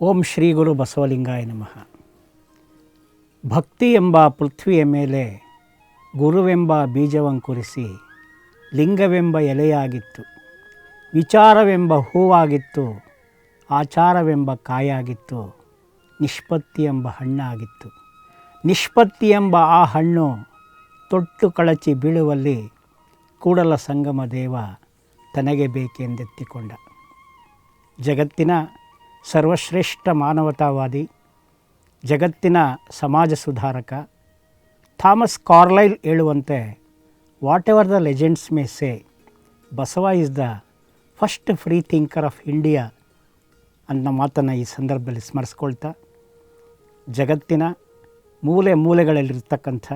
ಓಂ ಶ್ರೀ ಗುರು ಬಸವಲಿಂಗಾಯ ನಮಃ. ಭಕ್ತಿ ಎಂಬ ಪೃಥ್ವಿಯ ಮೇಲೆ ಗುರುವೆಂಬ ಬೀಜವಂಕುರಿಸಿ ಲಿಂಗವೆಂಬ ಎಲೆಯಾಗಿತ್ತು, ವಿಚಾರವೆಂಬ ಹೂವಾಗಿತ್ತು, ಆಚಾರವೆಂಬ ಕಾಯಾಗಿತ್ತು, ನಿಷ್ಪತ್ತಿ ಎಂಬ ಹಣ್ಣಾಗಿತ್ತು. ನಿಷ್ಪತ್ತಿ ಎಂಬ ಆ ಹಣ್ಣು ತೊಟ್ಟು ಕಳಚಿ ಬೀಳುವಲ್ಲಿ ಕೂಡಲ ಸಂಗಮ ದೇವ ತನಗೆ ಬೇಕೆಂದೆತ್ತಿಕೊಂಡ. ಜಗತ್ತಿನ ಸರ್ವಶ್ರೇಷ್ಠ ಮಾನವತಾವಾದಿ, ಜಗತ್ತಿನ ಸಮಾಜ ಸುಧಾರಕ, ಥಾಮಸ್ ಕಾರ್ಲೈಲ್ ಹೇಳುವಂತೆ whatever the legends may say Basava is the first free thinker of India ಅನ್ನೋ ಮಾತನ್ನು ಈ ಸಂದರ್ಭದಲ್ಲಿ ಸ್ಮರಿಸ್ಕೊಳ್ತಾ, ಜಗತ್ತಿನ ಮೂಲೆ ಮೂಲೆಗಳಲ್ಲಿರ್ತಕ್ಕಂಥ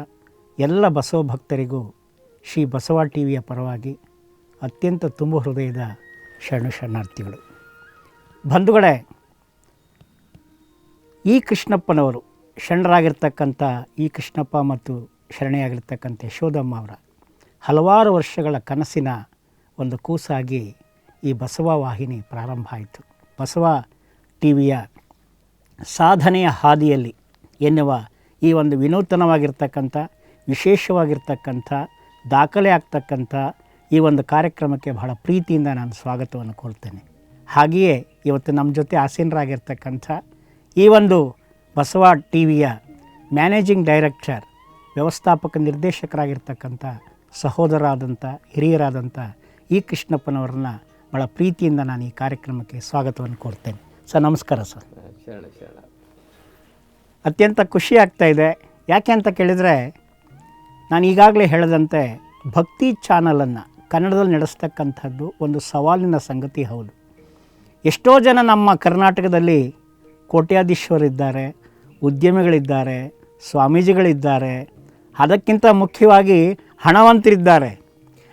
ಎಲ್ಲ ಬಸವ ಭಕ್ತರಿಗೂ ಶ್ರೀ ಬಸವ ಟಿ ವಿಯ ಪರವಾಗಿ ಅತ್ಯಂತ ತುಂಬು ಹೃದಯದ ಶರಣು ಶರಣಾರ್ಥಿಗಳು. ಬಂಧುಗಳೇ ಈ ಕೃಷ್ಣಪ್ಪನವರು ಶರಣರಾಗಿರ್ತಕ್ಕಂಥ ಈ ಕೃಷ್ಣಪ್ಪ ಮತ್ತು ಶರಣೆಯಾಗಿರ್ತಕ್ಕಂಥ ಯಶೋಧಮ್ಮ ಅವರ ಹಲವಾರು ವರ್ಷಗಳ ಕನಸಿನ ಒಂದು ಕೂಸಾಗಿ ಈ ಬಸವ ವಾಹಿನಿ ಪ್ರಾರಂಭ ಆಯಿತು. ಬಸವ ಟಿ ವಿಯ ಸಾಧನೆಯ ಹಾದಿಯಲ್ಲಿ ಎನ್ನುವ ಈ ಒಂದು ವಿನೂತನವಾಗಿರ್ತಕ್ಕಂಥ, ವಿಶೇಷವಾಗಿರ್ತಕ್ಕಂಥ, ದಾಖಲೆ ಆಗ್ತಕ್ಕಂಥ ಈ ಒಂದು ಕಾರ್ಯಕ್ರಮಕ್ಕೆ ಬಹಳ ಪ್ರೀತಿಯಿಂದ ನಾನು ಸ್ವಾಗತವನ್ನು ಕೋರ್ತೇನೆ ಹಾಗೆಯೇ ಇವತ್ತು ನಮ್ಮ ಜೊತೆ ಆಸೀನರಾಗಿರ್ತಕ್ಕಂಥ ಈ ಒಂದು ಬಸವ ಟಿ ವಿಯ ಮ್ಯಾನೇಜಿಂಗ್ ಡೈರೆಕ್ಟರ್, ವ್ಯವಸ್ಥಾಪಕ ನಿರ್ದೇಶಕರಾಗಿರ್ತಕ್ಕಂಥ ಸಹೋದರಾದಂಥ ಹಿರಿಯರಾದಂಥ ಈ ಕೃಷ್ಣಪ್ಪನವ್ರನ್ನ ಭಾಳ ಪ್ರೀತಿಯಿಂದ ನಾನು ಈ ಕಾರ್ಯಕ್ರಮಕ್ಕೆ ಸ್ವಾಗತವನ್ನು ಕೋರ್ತೇನೆ ಸರ್, ನಮಸ್ಕಾರ ಸರ್. ಅತ್ಯಂತ ಖುಷಿ ಆಗ್ತಾ ಇದೆ. ಯಾಕೆ ಅಂತ ಕೇಳಿದರೆ, ನಾನು ಈಗಾಗಲೇ ಹೇಳಿದಂತೆ ಭಕ್ತಿ ಚಾನಲನ್ನು ಕನ್ನಡದಲ್ಲಿ ನಡೆಸ್ತಕ್ಕಂಥದ್ದು ಒಂದು ಸವಾಲಿನ ಸಂಗತಿ ಹೌದು. ಎಷ್ಟೋ ಜನ ನಮ್ಮ ಕರ್ನಾಟಕದಲ್ಲಿ ಕೋಟ್ಯಾಧೀಶ್ವರಿದ್ದಾರೆ, ಉದ್ಯಮಿಗಳಿದ್ದಾರೆ, ಸ್ವಾಮೀಜಿಗಳಿದ್ದಾರೆ. ಅದಕ್ಕಿಂತ ಮುಖ್ಯವಾಗಿ ಹಣವಂತರಿದ್ದಾರೆ.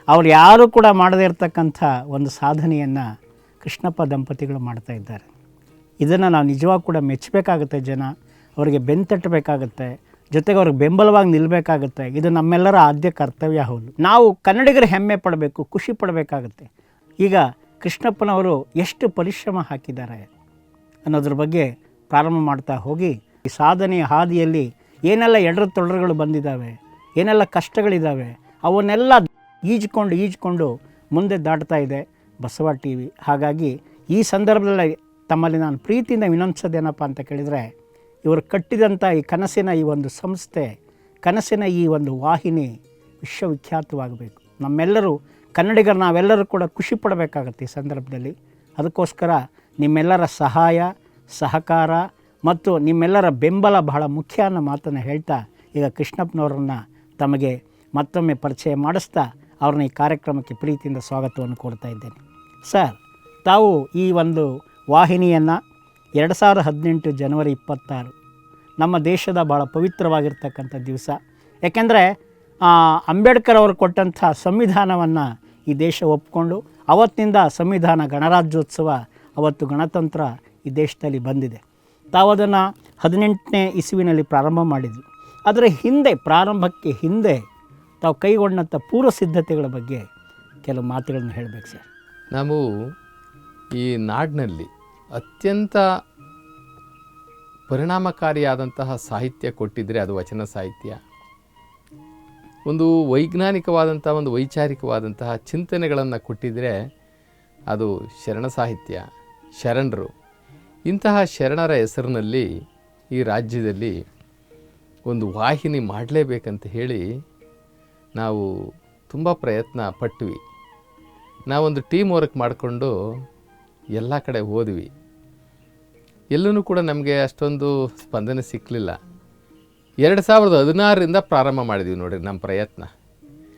ಅವ್ರು ಯಾರೂ ಕೂಡ ಮಾಡದೇ ಇರತಕ್ಕಂಥ ಒಂದು ಸಾಧನೆಯನ್ನು ಕೃಷ್ಣಪ್ಪ ದಂಪತಿಗಳು ಮಾಡ್ತಾ ಇದ್ದಾರೆ. ಇದನ್ನು ನಾವು ನಿಜವಾಗಿ ಕೂಡ ಮೆಚ್ಚಬೇಕಾಗುತ್ತೆ ಜನ. ಅವರಿಗೆ ಬೆಂತಟ್ಟಬೇಕಾಗುತ್ತೆ ಜೊತೆಗೆ ಅವ್ರಿಗೆ ಬೆಂಬಲವಾಗಿ ನಿಲ್ಲಬೇಕಾಗುತ್ತೆ ಇದು ನಮ್ಮೆಲ್ಲರ ಆದ್ಯ ಕರ್ತವ್ಯ ಹೌದು. ನಾವು ಕನ್ನಡಿಗರು ಹೆಮ್ಮೆ ಪಡಬೇಕು, ಖುಷಿ ಪಡಬೇಕಾಗುತ್ತೆ. ಈಗ ಕೃಷ್ಣಪ್ಪನವರು ಎಷ್ಟು ಪರಿಶ್ರಮ ಹಾಕಿದ್ದಾರೆ ಅನ್ನೋದ್ರ ಬಗ್ಗೆ ಪ್ರಾರಂಭ ಮಾಡ್ತಾ ಹೋಗಿ ಈ ಸಾಧನೆಯ ಹಾದಿಯಲ್ಲಿ ಏನೆಲ್ಲ ಎಡರ ತೊಡರುಗಳು ಬಂದಿದ್ದಾವೆ, ಏನೆಲ್ಲ ಕಷ್ಟಗಳಿದ್ದಾವೆ, ಅವನ್ನೆಲ್ಲ ಈಜ್ಕೊಂಡು ಈಜ್ಕೊಂಡು ಮುಂದೆ ದಾಟ್ತಾ ಇದೆ ಬಸವ ಟಿ ವಿ ಹಾಗಾಗಿ ಈ ಸಂದರ್ಭದಲ್ಲಿ ತಮ್ಮಲ್ಲಿ ನಾನು ಪ್ರೀತಿಯಿಂದ ವಿನಂತಿಸೋದೇನಪ್ಪ ಅಂತ ಕೇಳಿದರೆ, ಇವರು ಕಟ್ಟಿದಂಥ ಈ ಕನಸಿನ ಈ ಒಂದು ಸಂಸ್ಥೆ, ಕನಸಿನ ಈ ಒಂದು ವಾಹಿನಿ ವಿಶ್ವವಿಖ್ಯಾತವಾಗಬೇಕು. ನಮ್ಮೆಲ್ಲರೂ ಕನ್ನಡಿಗರು ನಾವೆಲ್ಲರೂ ಕೂಡ ಖುಷಿ ಪಡಬೇಕಾಗತ್ತೆ ಈ ಸಂದರ್ಭದಲ್ಲಿ. ಅದಕ್ಕೋಸ್ಕರ ನಿಮ್ಮೆಲ್ಲರ ಸಹಾಯ ಸಹಕಾರ ಮತ್ತು ನಿಮ್ಮೆಲ್ಲರ ಬೆಂಬಲ ಬಹಳ ಮುಖ್ಯ ಅನ್ನೋ ಮಾತನ್ನು ಹೇಳ್ತಾ ಈಗ ಕೃಷ್ಣಪ್ಪನವರನ್ನ ತಮಗೆ ಮತ್ತೊಮ್ಮೆ ಪರಿಚಯ ಮಾಡಿಸ್ತಾ ಅವ್ರನ್ನ ಈ ಕಾರ್ಯಕ್ರಮಕ್ಕೆ ಪ್ರೀತಿಯಿಂದ ಸ್ವಾಗತವನ್ನು ಕೊಡ್ತಾ ಇದ್ದೇನೆ. ಸರ್, ತಾವು ಈ ಒಂದು ವಾಹಿನಿಯನ್ನು ಎರಡು ಸಾವಿರದ ಹದಿನೆಂಟು ಜನವರಿ ಇಪ್ಪತ್ತಾರು ನಮ್ಮ ದೇಶದ ಭಾಳ ಪವಿತ್ರವಾಗಿರ್ತಕ್ಕಂಥ ದಿವಸ. ಯಾಕೆಂದರೆ ಅಂಬೇಡ್ಕರ್ ಅವರು ಕೊಟ್ಟಂಥ ಸಂವಿಧಾನವನ್ನು ಈ ದೇಶ ಒಪ್ಪಿಕೊಂಡು ಅವತ್ತಿನಿಂದ ಸಂವಿಧಾನ ಗಣರಾಜ್ಯೋತ್ಸವ, ಅವತ್ತು ಗಣತಂತ್ರ ಈ ದೇಶದಲ್ಲಿ ಬಂದಿದೆ. ತಾವು ಅದನ್ನು ಹದಿನೆಂಟನೇ ಇಸುವಿನಲ್ಲಿ ಪ್ರಾರಂಭ ಮಾಡಿದ್ವಿ. ಅದರ ಹಿಂದೆ, ಪ್ರಾರಂಭಕ್ಕೆ ಹಿಂದೆ ತಾವು ಕೈಗೊಂಡಂಥ ಪೂರ್ವ ಸಿದ್ಧತೆಗಳ ಬಗ್ಗೆ ಕೆಲವು ಮಾತುಗಳನ್ನು ಹೇಳಬೇಕು ಸರ್. ನಾವು ಈ ನಾಡಿನಲ್ಲಿ ಅತ್ಯಂತ ಪರಿಣಾಮಕಾರಿಯಾದಂತಹ ಸಾಹಿತ್ಯ ಕೊಟ್ಟಿದ್ದರೆ ಅದು ವಚನ ಸಾಹಿತ್ಯ. ಒಂದು ವೈಜ್ಞಾನಿಕವಾದಂಥ ಒಂದು ವೈಚಾರಿಕವಾದಂತಹ ಚಿಂತನೆಗಳನ್ನು ಕೊಟ್ಟಿದ್ದರೆ ಅದು ಶರಣ ಸಾಹಿತ್ಯ, ಶರಣರು ಇಂತಹ ಶರಣರ ಹೆಸರಿನಲ್ಲಿ ಈ ರಾಜ್ಯದಲ್ಲಿ ಒಂದು ವಾಹಿನಿ ಮಾಡಲೇಬೇಕಂತ ಹೇಳಿ ನಾವು ತುಂಬ ಪ್ರಯತ್ನ ಪಟ್ವಿ. ನಾವೊಂದು ಟೀಮ್ ವರ್ಕ್ ಮಾಡಿಕೊಂಡು ಎಲ್ಲ ಕಡೆ ಹೋದ್ವಿ. ಎಲ್ಲೂ ಕೂಡ ನಮಗೆ ಅಷ್ಟೊಂದು ಸ್ಪಂದನೆ ಸಿಕ್ಕಲಿಲ್ಲ ಎರಡು ಸಾವಿರದ ಹದಿನಾರರಿಂದ ಪ್ರಾರಂಭ ಮಾಡಿದ್ವಿ ನೋಡಿರಿ ನಮ್ಮ ಪ್ರಯತ್ನ.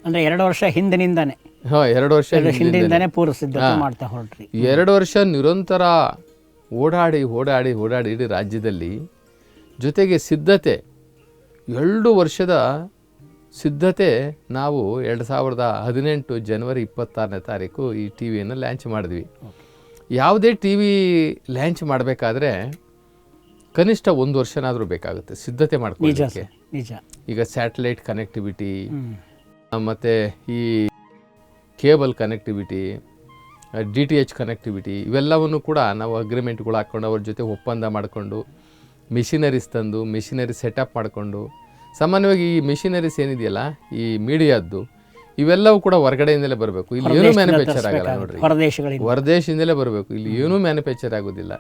ಅಂದರೆ ಎರಡು ವರ್ಷ ಹಿಂದಿನಿಂದನೇ. ಹಾಂ ಎರಡು ವರ್ಷ ಹಿಂದಿನಿಂದಾನೆ. ಪೂರ್ವ ಸಿದ್ಧತೆ ಮಾಡ್ತಾ ಹೊರಟ್ರಿ. ಎರಡು ವರ್ಷ ನಿರಂತರ ಓಡಾಡಿ ಓಡಾಡಿ ಓಡಾಡಿ ಇಡೀ ರಾಜ್ಯದಲ್ಲಿ ಜೊತೆಗೆ ಸಿದ್ಧತೆ. ಎರಡು ವರ್ಷದ ಸಿದ್ಧತೆ ನಾವು ಎರಡು ಸಾವಿರದ ಹದಿನೆಂಟು ಜನವರಿ ಇಪ್ಪತ್ತಾರನೇ ತಾರೀಕು ಈ ಟಿ ವಿಯನ್ನು ಲ್ಯಾಂಚ್ ಮಾಡಿದ್ವಿ. ಯಾವುದೇ ಟಿ ವಿ ಲ್ಯಾಂಚ್ ಮಾಡಬೇಕಾದ್ರೆ ಕನಿಷ್ಠ ಒಂದು ವರ್ಷನಾದರೂ ಬೇಕಾಗುತ್ತೆ ಸಿದ್ಧತೆ ಮಾಡ್ಕೊಳ್ಳೋಕ್ಕೆ. ಈಗ ಸ್ಯಾಟಲೈಟ್ ಕನೆಕ್ಟಿವಿಟಿ. ಮತ್ತು ಈ cable connectivity D T H connectivity ಇವೆಲ್ಲವನ್ನು ಕೂಡ ನಾವು ಅಗ್ರಿಮೆಂಟ್ಗಳು ಹಾಕ್ಕೊಂಡು ಅವ್ರ ಜೊತೆ ಒಪ್ಪಂದ ಮಾಡಿಕೊಂಡು ಮಿಷಿನರೀಸ್ ತಂದು ಮಿಷಿನರಿ ಸೆಟಪ್ ಮಾಡಿಕೊಂಡು ಸಾಮಾನ್ಯವಾಗಿ ಈ ಮಿಷಿನರೀಸ್ ಏನಿದೆಯಲ್ಲ ಈ ಮೀಡಿಯಾದ್ದು ಇವೆಲ್ಲವೂ ಕೂಡ ಹೊರಗಡೆಯಿಂದಲೇ ಬರಬೇಕು. ಇಲ್ಲಿ ಏನೂ ಮ್ಯಾನುಫ್ಯಾಕ್ಚರ್ ಆಗಲ್ಲ ನೋಡಿರಿ. ಹೊರದೇಶದಿಂದಲೇ ಬರಬೇಕು. ಇಲ್ಲಿ ಏನೂ ಮ್ಯಾನುಫ್ಯಾಕ್ಚರ್ ಆಗೋದಿಲ್ಲ.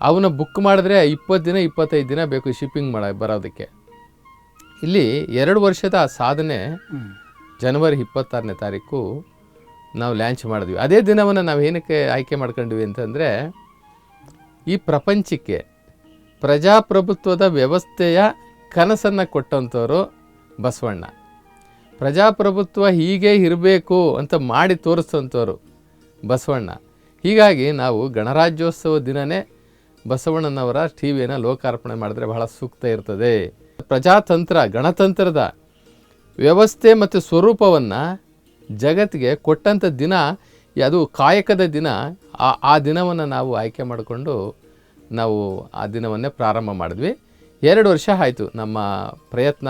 ಅವನ್ನ ಬುಕ್ ಮಾಡಿದ್ರೆ ಇಪ್ಪತ್ತು ದಿನ ಇಪ್ಪತ್ತೈದು ದಿನ ಬೇಕು ಶಿಪ್ಪಿಂಗ್ ಮಾಡ ಬರೋದಕ್ಕೆ. ಇಲ್ಲಿ ಎರಡು ವರ್ಷದ ಸಾಧನೆ ಜನವರಿ ಇಪ್ಪತ್ತಾರನೇ ತಾರೀಕು ನಾವು ಲ್ಯಾಂಚ್ ಮಾಡಿದ್ವಿ. ಅದೇ ದಿನವನ್ನು ನಾವು ಏನಕ್ಕೆ ಆಯ್ಕೆ ಮಾಡ್ಕೊಂಡ್ವಿ ಅಂತಂದರೆ, ಈ ಪ್ರಪಂಚಕ್ಕೆ ಪ್ರಜಾಪ್ರಭುತ್ವದ ವ್ಯವಸ್ಥೆಯ ಕನಸನ್ನು ಕೊಟ್ಟಂಥವ್ರು ಬಸವಣ್ಣ. ಪ್ರಜಾಪ್ರಭುತ್ವ ಹೀಗೆ ಇರಬೇಕು ಅಂತ ಮಾಡಿ ತೋರಿಸೋಂಥವ್ರು ಬಸವಣ್ಣ. ಹೀಗಾಗಿ ನಾವು ಗಣರಾಜ್ಯೋತ್ಸವ ದಿನನೇ ಬಸವಣ್ಣನವರ ಟಿ ವಿಯನ್ನು ಲೋಕಾರ್ಪಣೆ ಮಾಡಿದ್ರೆ ಬಹಳ ಸೂಕ್ತ ಇರ್ತದೆ. ಪ್ರಜಾತಂತ್ರ, ಗಣತಂತ್ರದ ವ್ಯವಸ್ಥೆ ಮತ್ತು ಸ್ವರೂಪವನ್ನು ಜಗತ್ತಿಗೆ ಕೊಟ್ಟಂಥ ದಿನ ಅದು ಕಾಯಕದ ದಿನ ಆ ಆ ದಿನವನ್ನು ನಾವು ಆಯ್ಕೆ ಮಾಡಿಕೊಂಡು ನಾವು ಆ ದಿನವನ್ನೇ ಪ್ರಾರಂಭ ಮಾಡಿದ್ವಿ. ಎರಡು ವರ್ಷ ಆಯಿತು ನಮ್ಮ ಪ್ರಯತ್ನ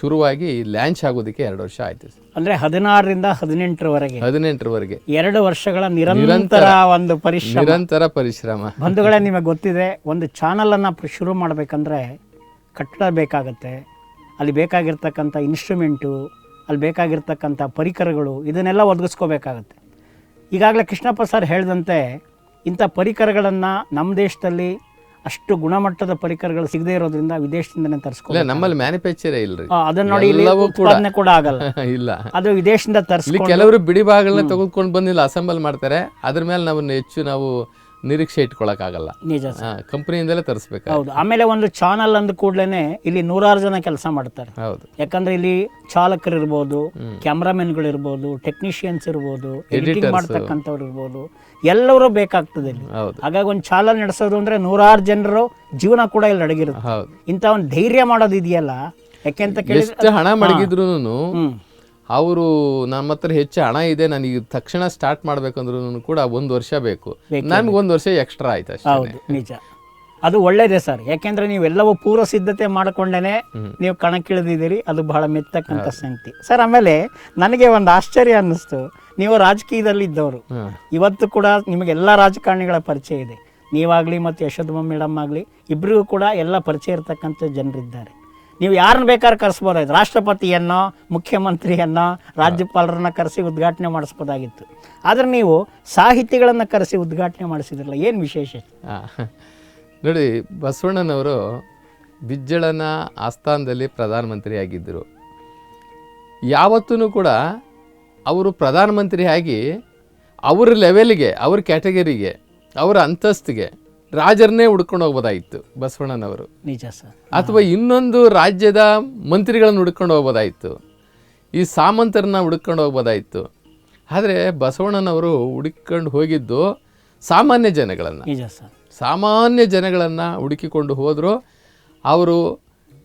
ಶುರುವಾಗಿ ಲ್ಯಾಂಚ್ ಆಗೋದಕ್ಕೆ ಎರಡು ವರ್ಷ ಆಯಿತು. ಅಂದ್ರೆ ಹದಿನಾರರಿಂದ ಹದಿನೆಂಟರವರೆಗೆ. ಹದಿನೆಂಟರವರೆಗೆ. ಎರಡು ವರ್ಷಗಳ ನಿರಂತರ ಒಂದು ಪರಿಶ್ರಮ. ನಿರಂತರ ಪರಿಶ್ರಮ. ಬಂಧುಗಳೇ ನಿಮಗೆ ಗೊತ್ತಿದೆ ಒಂದು ಚಾನಲನ್ನು ಶುರು ಮಾಡಬೇಕಂದ್ರೆ ಕಟ್ಟಡ ಬೇಕಾಗತ್ತೆ. ಅಲ್ಲಿ ಬೇಕಾಗಿರ್ತಕ್ಕಂಥ ಇನ್ಸ್ಟ್ರೂಮೆಂಟು ಅಲ್ಲಿ ಬೇಕಾಗಿರ್ತಕ್ಕಂಥ ಪರಿಕರಗಳು ಇದನ್ನೆಲ್ಲ ಒದಗಿಸ್ಕೋಬೇಕಾಗತ್ತೆ. ಈಗಾಗಲೇ ಕೃಷ್ಣಪ್ಪ ಸರ್ ಹೇಳಿದಂತೆ ಇಂಥ ಪರಿಕರಗಳನ್ನು ನಮ್ಮ ದೇಶದಲ್ಲಿ ಅಷ್ಟು ಗುಣಮಟ್ಟದ ಪರಿಕರಗಳು ಸಿಗದೇ ಇರೋದ್ರಿಂದ ವಿದೇಶದಿಂದನೇ ತರಿಸ್ಕೊಳ್ಳಿ ನಮ್ಮಲ್ಲಿ ಮ್ಯಾನುಫ್ಯಾಕ್ಚರೇ ಇಲ್ಲ ಅದನ್ನ ನೋಡಿ ಉತ್ಪಾದನೆ ಕೂಡ ಆಗಲ್ಲ. ಇಲ್ಲ. ಅದು ವಿದೇಶದಿಂದ ತರಿಸ್ಕೊಳ್ಳಿ ಕೆಲವರು ಬಿಡಿ ಭಾಗಗಳನ್ನ ತೆಗೆದುಕೊಂಡು ಬಂದಿಲ್ಲ ಅಸೆಂಬಲ್ ಮಾಡ್ತಾರೆ. ಅದ್ರ ಮೇಲೆ ನಾವು ಹೆಚ್ಚು ನಾವು ನಿರೀಕ್ಷೆ ಇಟ್ಕೊಳಕ್ಕಾಗಲ್ಲ. ನಿಜ ಸರ್ ಕಂಪನಿಯಿಂದಲೇ ತರಿಸ್ಬೇಕು ಹೌದು. ಆಮೇಲೆ ಒಂದು ಚಾನಲ್ ಅಂದ ಕೂಡಲೇ ಇಲ್ಲಿ ನೂರಾರು ಜನ ಕೆಲಸ ಮಾಡ್ತಾರೆ. ಹೌದು. ಯಾಕಂದ್ರೆ ಇಲ್ಲಿ ಚಾಲಕರು ಇರ್ಬೋದು ಕ್ಯಾಮ್ರಾಮನ್ಗಳು ಇರ್ಬೋದು ಟೆಕ್ನಿಷಿಯನ್ಸ್ ಇರ್ಬೋದು ಎಡಿಟಿಂಗ್ ಮಾಡ್ತಕ್ಕಂಥವ್ರು ಇರ್ಬೋದು ಎಲ್ಲರೂ ಬೇಕಾಗ್ತದೆ ಇಲ್ಲಿ. ಹೌದು. ಹಾಗಾಗಿ ಒಂದು ಚಾನಲ್ ನಡೆಸೋದು ಅಂದ್ರೆ ನೂರಾರು ಜನರು ಜೀವನ ಕೂಡ ಇಲ್ಲಿ ಅಡಗಿರುತ್ತೆ. ಹೌದು. ಇಂಥ ಒಂದು ಧೈರ್ಯ ಮಾಡೋದು ಇದೆಯಲ್ಲ ಯಾಕೆಂತ ಕೇಳಿದ್ರೆ ಎಷ್ಟು ಹಣ ಮಡಗಿದ್ರು ಹ್ಮ್. ಅವರು ನಮ್ಮ ಹತ್ರ ಹೆಚ್ಚು ಹಣ ಇದೆ ನನಗೆ ತಕ್ಷಣ ಸ್ಟಾರ್ಟ್ ಮಾಡ್ಬೇಕಂದ್ರೂ ಕೂಡ ಒಂದು ವರ್ಷ ಬೇಕು. ನನ್ಗೆ ಒಂದು ವರ್ಷ ಎಕ್ಸ್ಟ್ರಾ ಆಯ್ತು ಅಷ್ಟೇ. ಹೌದು ನಿಜ. ಅದು ಒಳ್ಳೇದೇ ಸರ್ ಯಾಕೆಂದ್ರೆ ನೀವೆಲ್ಲವೂ ಪೂರ್ವ ಸಿದ್ಧತೆ ಮಾಡಿಕೊಂಡೇನೆ ನೀವು ಕಣಕ್ಕಿಳಿದಿದ್ದೀರಿ ಅದು ಬಹಳ ಮೆತ್ತಕ್ಕಂಥ ಸಂಗತಿ. ಸರ್ ಆಮೇಲೆ ನನಗೆ ಒಂದು ಆಶ್ಚರ್ಯ ಅನ್ನಿಸ್ತು. ನೀವು ರಾಜಕೀಯದಲ್ಲಿ ಇದ್ದವರು ಇವತ್ತು ಕೂಡ ನಿಮಗೆಲ್ಲ ರಾಜಕಾರಣಿಗಳ ಪರಿಚಯ ಇದೆ. ನೀವಾಗಲಿ ಮತ್ತು ಯಶೋಧಮ್ಮ ಮೇಡಮ್ ಆಗಲಿ ಇಬ್ಬರಿಗೂ ಕೂಡ ಎಲ್ಲ ಪರಿಚಯ ಇರತಕ್ಕಂಥ ಜನರಿದ್ದಾರೆ. ನೀವು ಯಾರನ್ನ ಬೇಕಾದ್ರೆ ಕರೆಸ್ಬೋದಾಗಿತ್ತು. ರಾಷ್ಟ್ರಪತಿಯನ್ನೋ ಮುಖ್ಯಮಂತ್ರಿಯನ್ನೋ ರಾಜ್ಯಪಾಲರನ್ನ ಕರೆಸಿ ಉದ್ಘಾಟನೆ ಮಾಡಿಸ್ಬೋದಾಗಿತ್ತು. ಆದರೆ ನೀವು ಸಾಹಿತಿಗಳನ್ನು ಕರೆಸಿ ಉದ್ಘಾಟನೆ ಮಾಡಿಸಿದ್ರಲ್ಲ ಏನು ವಿಶೇಷ? ನೋಡಿ ಬಸವಣ್ಣನವರು ಬಿಜ್ಜಳನ ಆಸ್ಥಾನದಲ್ಲಿ ಪ್ರಧಾನಮಂತ್ರಿ ಆಗಿದ್ದರು. ಯಾವತ್ತೂ ಕೂಡ ಅವರು ಪ್ರಧಾನಮಂತ್ರಿ ಆಗಿ ಅವ್ರ ಲೆವೆಲ್ಗೆ ಅವ್ರ ಕ್ಯಾಟಗರಿಗೆ ಅವರ ಅಂತಸ್ತಿಗೆ ರಾಜರನ್ನೇ ಹುಡ್ಕೊಂಡು ಹೋಗ್ಬೋದಾಗಿತ್ತು ಬಸವಣ್ಣನವರು. ನಿಜ ಸರ್. ಅಥವಾ ಇನ್ನೊಂದು ರಾಜ್ಯದ ಮಂತ್ರಿಗಳನ್ನು ಹುಡ್ಕೊಂಡು ಹೋಗ್ಬೋದಾಯಿತು. ಈ ಸಾಮಂತರನ್ನ ಹುಡ್ಕೊಂಡು ಹೋಗ್ಬೋದಾಯಿತ್ತು ಆದರೆ ಬಸವಣ್ಣನವರು ಹುಡುಕೊಂಡು ಹೋಗಿದ್ದು ಸಾಮಾನ್ಯ ಜನಗಳನ್ನು. ನಿಜ ಸರ್. ಸಾಮಾನ್ಯ ಜನಗಳನ್ನು ಹುಡುಕಿಕೊಂಡು ಹೋದರು ಅವರು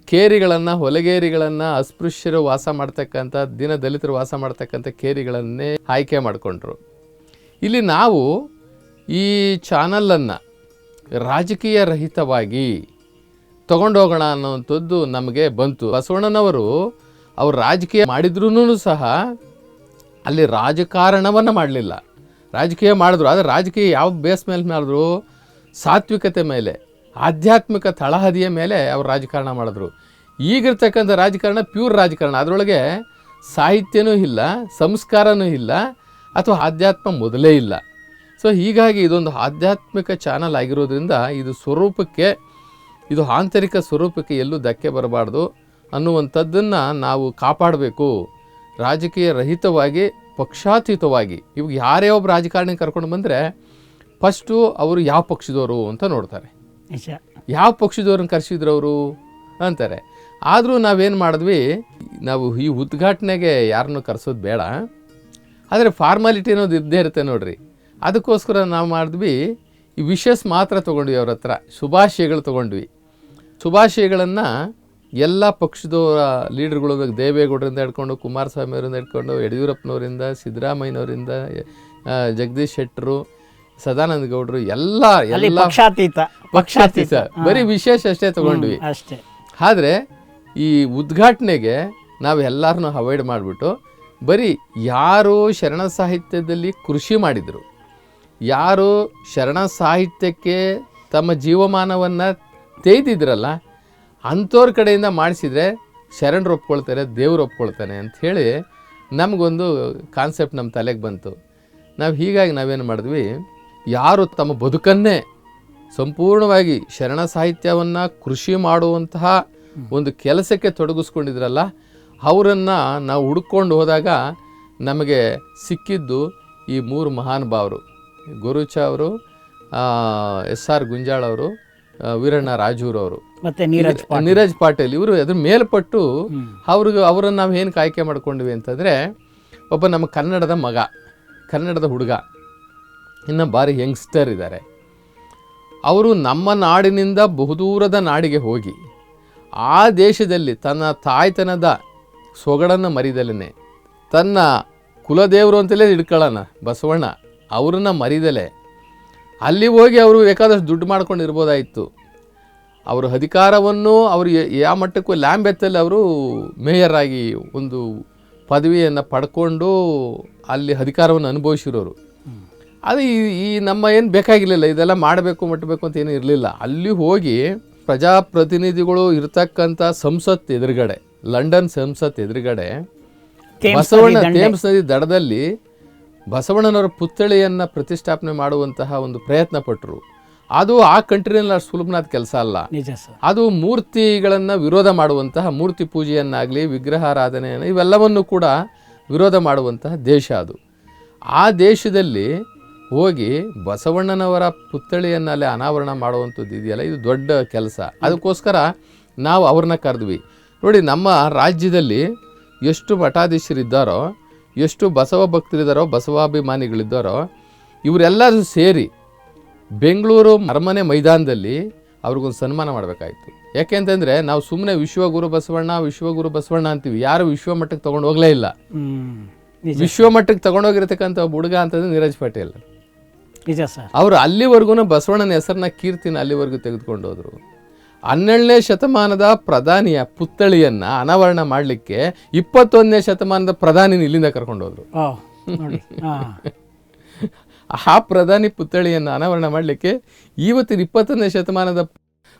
ಕೇರಿಗಳನ್ನು ಹೊಲಗೇರಿಗಳನ್ನು ಅಸ್ಪೃಶ್ಯರು ವಾಸ ಮಾಡ್ತಕ್ಕಂಥ ದಿನ ದಲಿತರು ವಾಸ ಮಾಡ್ತಕ್ಕಂಥ ಕೇರಿಗಳನ್ನೇ ಆಯ್ಕೆ ಮಾಡಿಕೊಂಡ್ರು. ಇಲ್ಲಿ ನಾವು ಈ ಚಾನಲನ್ನು ರಾಜಕೀಯ ರಹಿತವಾಗಿ ತಗೊಂಡೋಗೋಣ ಅನ್ನೋವಂಥದ್ದು ನಮಗೆ ಬಂತು. ಬಸವಣ್ಣನವರು ಅವರು ರಾಜಕೀಯ ಮಾಡಿದ್ರೂ ಸಹ ಅಲ್ಲಿ ರಾಜಕಾರಣವನ್ನು ಮಾಡಲಿಲ್ಲ. ರಾಜಕೀಯ ಮಾಡಿದ್ರು, ಆದರೆ ರಾಜಕೀಯ ಯಾವ ಬೇಸ್ ಮೇಲೆ ಮಾಡಿದ್ರು? ಸಾತ್ವಿಕತೆ ಮೇಲೆ, ಆಧ್ಯಾತ್ಮಿಕ ತಳಹದಿಯ ಮೇಲೆ ಅವರು ರಾಜಕಾರಣ ಮಾಡಿದ್ರು. ಈಗಿರ್ತಕ್ಕಂಥ ರಾಜಕಾರಣ ಪ್ಯೂರ್ ರಾಜಕಾರಣ. ಅದರೊಳಗೆ ಸಾಹಿತ್ಯನೂ ಇಲ್ಲ, ಸಂಸ್ಕಾರನೂ ಇಲ್ಲ, ಅಥವಾ ಆಧ್ಯಾತ್ಮ ಮೊದಲೇ ಇಲ್ಲ. ಸೊ ಹೀಗಾಗಿ ಇದೊಂದು ಆಧ್ಯಾತ್ಮಿಕ ಚಾನಲ್ ಆಗಿರೋದ್ರಿಂದ ಇದು ಸ್ವರೂಪಕ್ಕೆ ಇದು ಆಂತರಿಕ ಸ್ವರೂಪಕ್ಕೆ ಎಲ್ಲೂ ಧಕ್ಕೆ ಬರಬಾರ್ದು ಅನ್ನುವಂಥದ್ದನ್ನು ನಾವು ಕಾಪಾಡಬೇಕು. ರಾಜಕೀಯ ರಹಿತವಾಗಿ ಪಕ್ಷಾತೀತವಾಗಿ ಇವಾಗ ಯಾರೇ ಒಬ್ಬ ರಾಜಕಾರಣಿ ಕರ್ಕೊಂಡು ಬಂದರೆ ಫಸ್ಟು ಅವರು ಯಾವ ಪಕ್ಷದವರು ಅಂತ ನೋಡ್ತಾರೆ. ಯಾವ ಪಕ್ಷದವ್ರನ್ನ ಕರೆಸಿದ್ರು ಅವರು ಅಂತಾರೆ. ಆದರೂ ನಾವೇನು ಮಾಡಿದ್ವಿ ನಾವು ಈ ಉದ್ಘಾಟನೆಗೆ ಯಾರನ್ನೂ ಕರೆಸೋದು ಬೇಡ. ಆದರೆ ಫಾರ್ಮಾಲಿಟಿ ಅನ್ನೋದು ಇದ್ದೇ ಇರುತ್ತೆ ನೋಡ್ರಿ. ಅದಕ್ಕೋಸ್ಕರ ನಾವು ಮಾಡಿದ್ವಿ ಈ ವಿಶಸ್ ಮಾತ್ರ ತೊಗೊಂಡ್ವಿ ಅವ್ರ ಹತ್ರ. ಶುಭಾಶಯಗಳು ತೊಗೊಂಡ್ವಿ. ಶುಭಾಶಯಗಳನ್ನು ಎಲ್ಲ ಪಕ್ಷದವರ ಲೀಡರ್ಗಳು ದೇವೇಗೌಡರಿಂದ ಹಿಡ್ಕೊಂಡು ಕುಮಾರಸ್ವಾಮಿ ಅವರಿಂದ ಹಿಡ್ಕೊಂಡು ಯಡಿಯೂರಪ್ಪನವರಿಂದ ಸಿದ್ದರಾಮಯ್ಯನವರಿಂದ ಜಗದೀಶ್ ಶೆಟ್ಟರು ಸದಾನಂದ ಗೌಡರು ಎಲ್ಲ ಎಲ್ಲ ಪಕ್ಷಾತೀತ. ಪಕ್ಷಾತೀತ. ಬರೀ ವಿಶೇಷ ಅಷ್ಟೇ ತಗೊಂಡ್ವಿ. ಅಷ್ಟೇ. ಆದರೆ ಈ ಉದ್ಘಾಟನೆಗೆ ನಾವು ಎಲ್ಲರನ್ನೂ ಅವಾಯ್ಡ್ ಮಾಡಿಬಿಟ್ಟು ಬರೀ ಯಾರು ಶರಣ ಸಾಹಿತ್ಯದಲ್ಲಿ ಕೃಷಿ ಮಾಡಿದರು. ಯಾರು ಶರಣ ಸಾಹಿತ್ಯಕ್ಕೆ ತಮ್ಮ ಜೀವಮಾನವನ್ನು ತೆಯ್ದಿದ್ರಲ್ಲ ಅಂಥವ್ರ ಕಡೆಯಿಂದ ಮಾಡಿಸಿದರೆ ಶರಣರು ಒಪ್ಕೊಳ್ತಾರೆ, ದೇವ್ರು ಒಪ್ಕೊಳ್ತಾನೆ ಅಂಥೇಳಿ ನಮಗೊಂದು ಕಾನ್ಸೆಪ್ಟ್ ನಮ್ಮ ತಲೆಗೆ ಬಂತು. ನಾವು ಹೀಗಾಗಿ ನಾವೇನು ಮಾಡಿದ್ವಿ, ಯಾರು ತಮ್ಮ ಬದುಕನ್ನೇ ಸಂಪೂರ್ಣವಾಗಿ ಶರಣ ಸಾಹಿತ್ಯವನ್ನು ಕೃಷಿ ಮಾಡುವಂತಹ ಒಂದು ಕೆಲಸಕ್ಕೆ ತೊಡಗಿಸ್ಕೊಂಡಿದ್ರಲ್ಲ, ಅವರನ್ನು ನಾವು ಹುಡ್ಕೊಂಡು ಹೋದಾಗ ನಮಗೆ ಸಿಕ್ಕಿದ್ದು ಈ ಮೂರು ಮಹಾನುಭಾವರು ಗುರುಚ ಅವರು ಎಸ್ ಆರ್ ಗುಂಜಾಳ್ ಅವರು ವೀರಣ್ಣ ವೀರಣ್ಣ ರಾಜೂರವರು ಮತ್ತೆ ನೀರಜ್ ನೀರಜ್ ಪಾಟೀಲ್ ಇವರು ಅದ್ರ ಮೇಲ್ಪಟ್ಟು. ಅವ್ರಿಗೆ ಅವರನ್ನು ನಾವು ಏನು ಆಯ್ಕೆ ಮಾಡ್ಕೊಂಡ್ವಿ ಅಂತಂದರೆ ಒಬ್ಬ ನಮ್ಮ ಕನ್ನಡದ ಮಗ ಕನ್ನಡದ ಹುಡುಗ ಇನ್ನು ಭಾರಿ ಯಂಗ್ಸ್ಟರ್ ಇದ್ದಾರೆ ಅವರು ನಮ್ಮ ನಾಡಿನಿಂದ ಬಹುದೂರದ ನಾಡಿಗೆ ಹೋಗಿ ಆ ದೇಶದಲ್ಲಿ ತನ್ನ ತಾಯ್ತನದ ಸೊಗಡನ್ನು ಮರಿದಲೇ ತನ್ನ ಕುಲದೇವರು ಅಂತಲೇ ಹಿಡ್ಕೊಳ್ಳೋಣ ಬಸವಣ್ಣ. ಅವ್ರನ್ನ ಮರಿದಲೆ. ಅಲ್ಲಿ ಹೋಗಿ ಅವರು ಬೇಕಾದಷ್ಟು ದುಡ್ಡು ಮಾಡ್ಕೊಂಡು ಇರ್ಬೋದಾಯಿತು ಅವರ ಅಧಿಕಾರವನ್ನು ಅವರು ಯಾವ ಮಟ್ಟಕ್ಕೂ ಲ್ಯಾಂಬೆತ್ತಲ್ಲಿ ಅವರು ಮೇಯರ್ ಆಗಿ ಒಂದು ಪದವಿಯನ್ನು ಪಡ್ಕೊಂಡು ಅಲ್ಲಿ ಅಧಿಕಾರವನ್ನು ಅನುಭವಿಸಿರೋರು. ಅದು ಈ ಈ ನಮ್ಮ ಏನು ಬೇಕಾಗಿರಲಿಲ್ಲ ಇದೆಲ್ಲ ಮಾಡಬೇಕು ಮಟ್ಟಬೇಕು ಅಂತ ಏನೂ ಇರಲಿಲ್ಲ. ಅಲ್ಲಿ ಹೋಗಿ ಪ್ರಜಾಪ್ರತಿನಿಧಿಗಳು ಇರತಕ್ಕಂಥ ಸಂಸತ್ ಎದುರುಗಡೆ ಲಂಡನ್ ಸಂಸತ್ ಎದುರುಗಡೆ ಬಸವಣ್ಣ ಥೇಮ್ಸ್. ನದಿ ದಡದಲ್ಲಿ ಬಸವಣ್ಣನವರ ಪುತ್ಥಳಿಯನ್ನು ಪ್ರತಿಷ್ಠಾಪನೆ ಮಾಡುವಂತಹ ಒಂದು ಪ್ರಯತ್ನ ಪಟ್ಟರು ಅದು ಆ ಕಂಟ್ರಿನಲ್ಲಿ ಅಷ್ಟು ಸುಲಭನಾದ ಕೆಲಸ ಅಲ್ಲ. ನಿಜ ಸರ್. ಅದು ಮೂರ್ತಿಗಳನ್ನು ವಿರೋಧ ಮಾಡುವಂತಹ ಮೂರ್ತಿ ಪೂಜೆಯನ್ನಾಗಲಿ ವಿಗ್ರಹಾರಾಧನೆಯನ್ನು ಇವೆಲ್ಲವನ್ನು ಕೂಡ ವಿರೋಧ ಮಾಡುವಂತಹ ದೇಶ ಅದು. ಆ ದೇಶದಲ್ಲಿ ಹೋಗಿ ಬಸವಣ್ಣನವರ ಪುತ್ಥಳಿಯನ್ನು ಅಲ್ಲಿ ಅನಾವರಣ ಮಾಡುವಂಥದ್ದು ಇದೆಯಲ್ಲ ಇದು ದೊಡ್ಡ ಕೆಲಸ. ಅದಕ್ಕೋಸ್ಕರ ನಾವು ಅವ್ರನ್ನ ಕರೆದ್ವಿ. ನೋಡಿ ನಮ್ಮ ರಾಜ್ಯದಲ್ಲಿ ಎಷ್ಟು ಮಠಾಧೀಶರಿದ್ದಾರೋ ಎಷ್ಟು ಬಸವ ಭಕ್ತರಿದ್ದಾರೋ ಬಸವಾಭಿಮಾನಿಗಳಿದ್ದಾರೋ ಇವರೆಲ್ಲರೂ ಸೇರಿ ಬೆಂಗಳೂರು ಅರಮನೆ ಮೈದಾನದಲ್ಲಿ ಅವ್ರಿಗೊಂದು ಸನ್ಮಾನ ಮಾಡಬೇಕಾಯ್ತು. ಯಾಕೆಂತಂದರೆ ನಾವು ಸುಮ್ಮನೆ ವಿಶ್ವಗುರು ಬಸವಣ್ಣ ವಿಶ್ವಗುರು ಬಸವಣ್ಣ ಅಂತೀವಿ. ಯಾರು ವಿಶ್ವ ಮಟ್ಟಕ್ಕೆ ತೊಗೊಂಡು ಹೋಗಲೇ ಇಲ್ಲ. ವಿಶ್ವ ಮಟ್ಟಕ್ಕೆ ತೊಗೊಂಡೋಗಿರ್ತಕ್ಕಂಥ ಒಬ್ಬ ಹುಡುಗ ಅಂತಂದ್ರೆ ನೀರಜ್ ಪಟೇಲ್. ನಿಜ ಸರ್. ಅವರು ಅಲ್ಲಿವರೆಗೂ ಬಸವಣ್ಣನ ಹೆಸರನ್ನ ಕೀರ್ತಿನ ಅಲ್ಲಿವರೆಗೂ ತೆಗೆದುಕೊಂಡು ಹೋದ್ರು. ಹನ್ನೆರಡನೇ ಶತಮಾನದ ಪ್ರಧಾನಿಯ ಪುತ್ಥಳಿಯನ್ನು ಅನಾವರಣ ಮಾಡಲಿಕ್ಕೆ ಇಪ್ಪತ್ತೊಂದನೇ ಶತಮಾನದ ಪ್ರಧಾನಿನ ಇಲ್ಲಿಂದ ಕರ್ಕೊಂಡೋದ್ರು ಆ ಪ್ರಧಾನಿ ಪುತ್ಥಳಿಯನ್ನು ಅನಾವರಣ ಮಾಡಲಿಕ್ಕೆ ಇವತ್ತಿನ ಇಪ್ಪತ್ತೊಂದನೇ ಶತಮಾನದ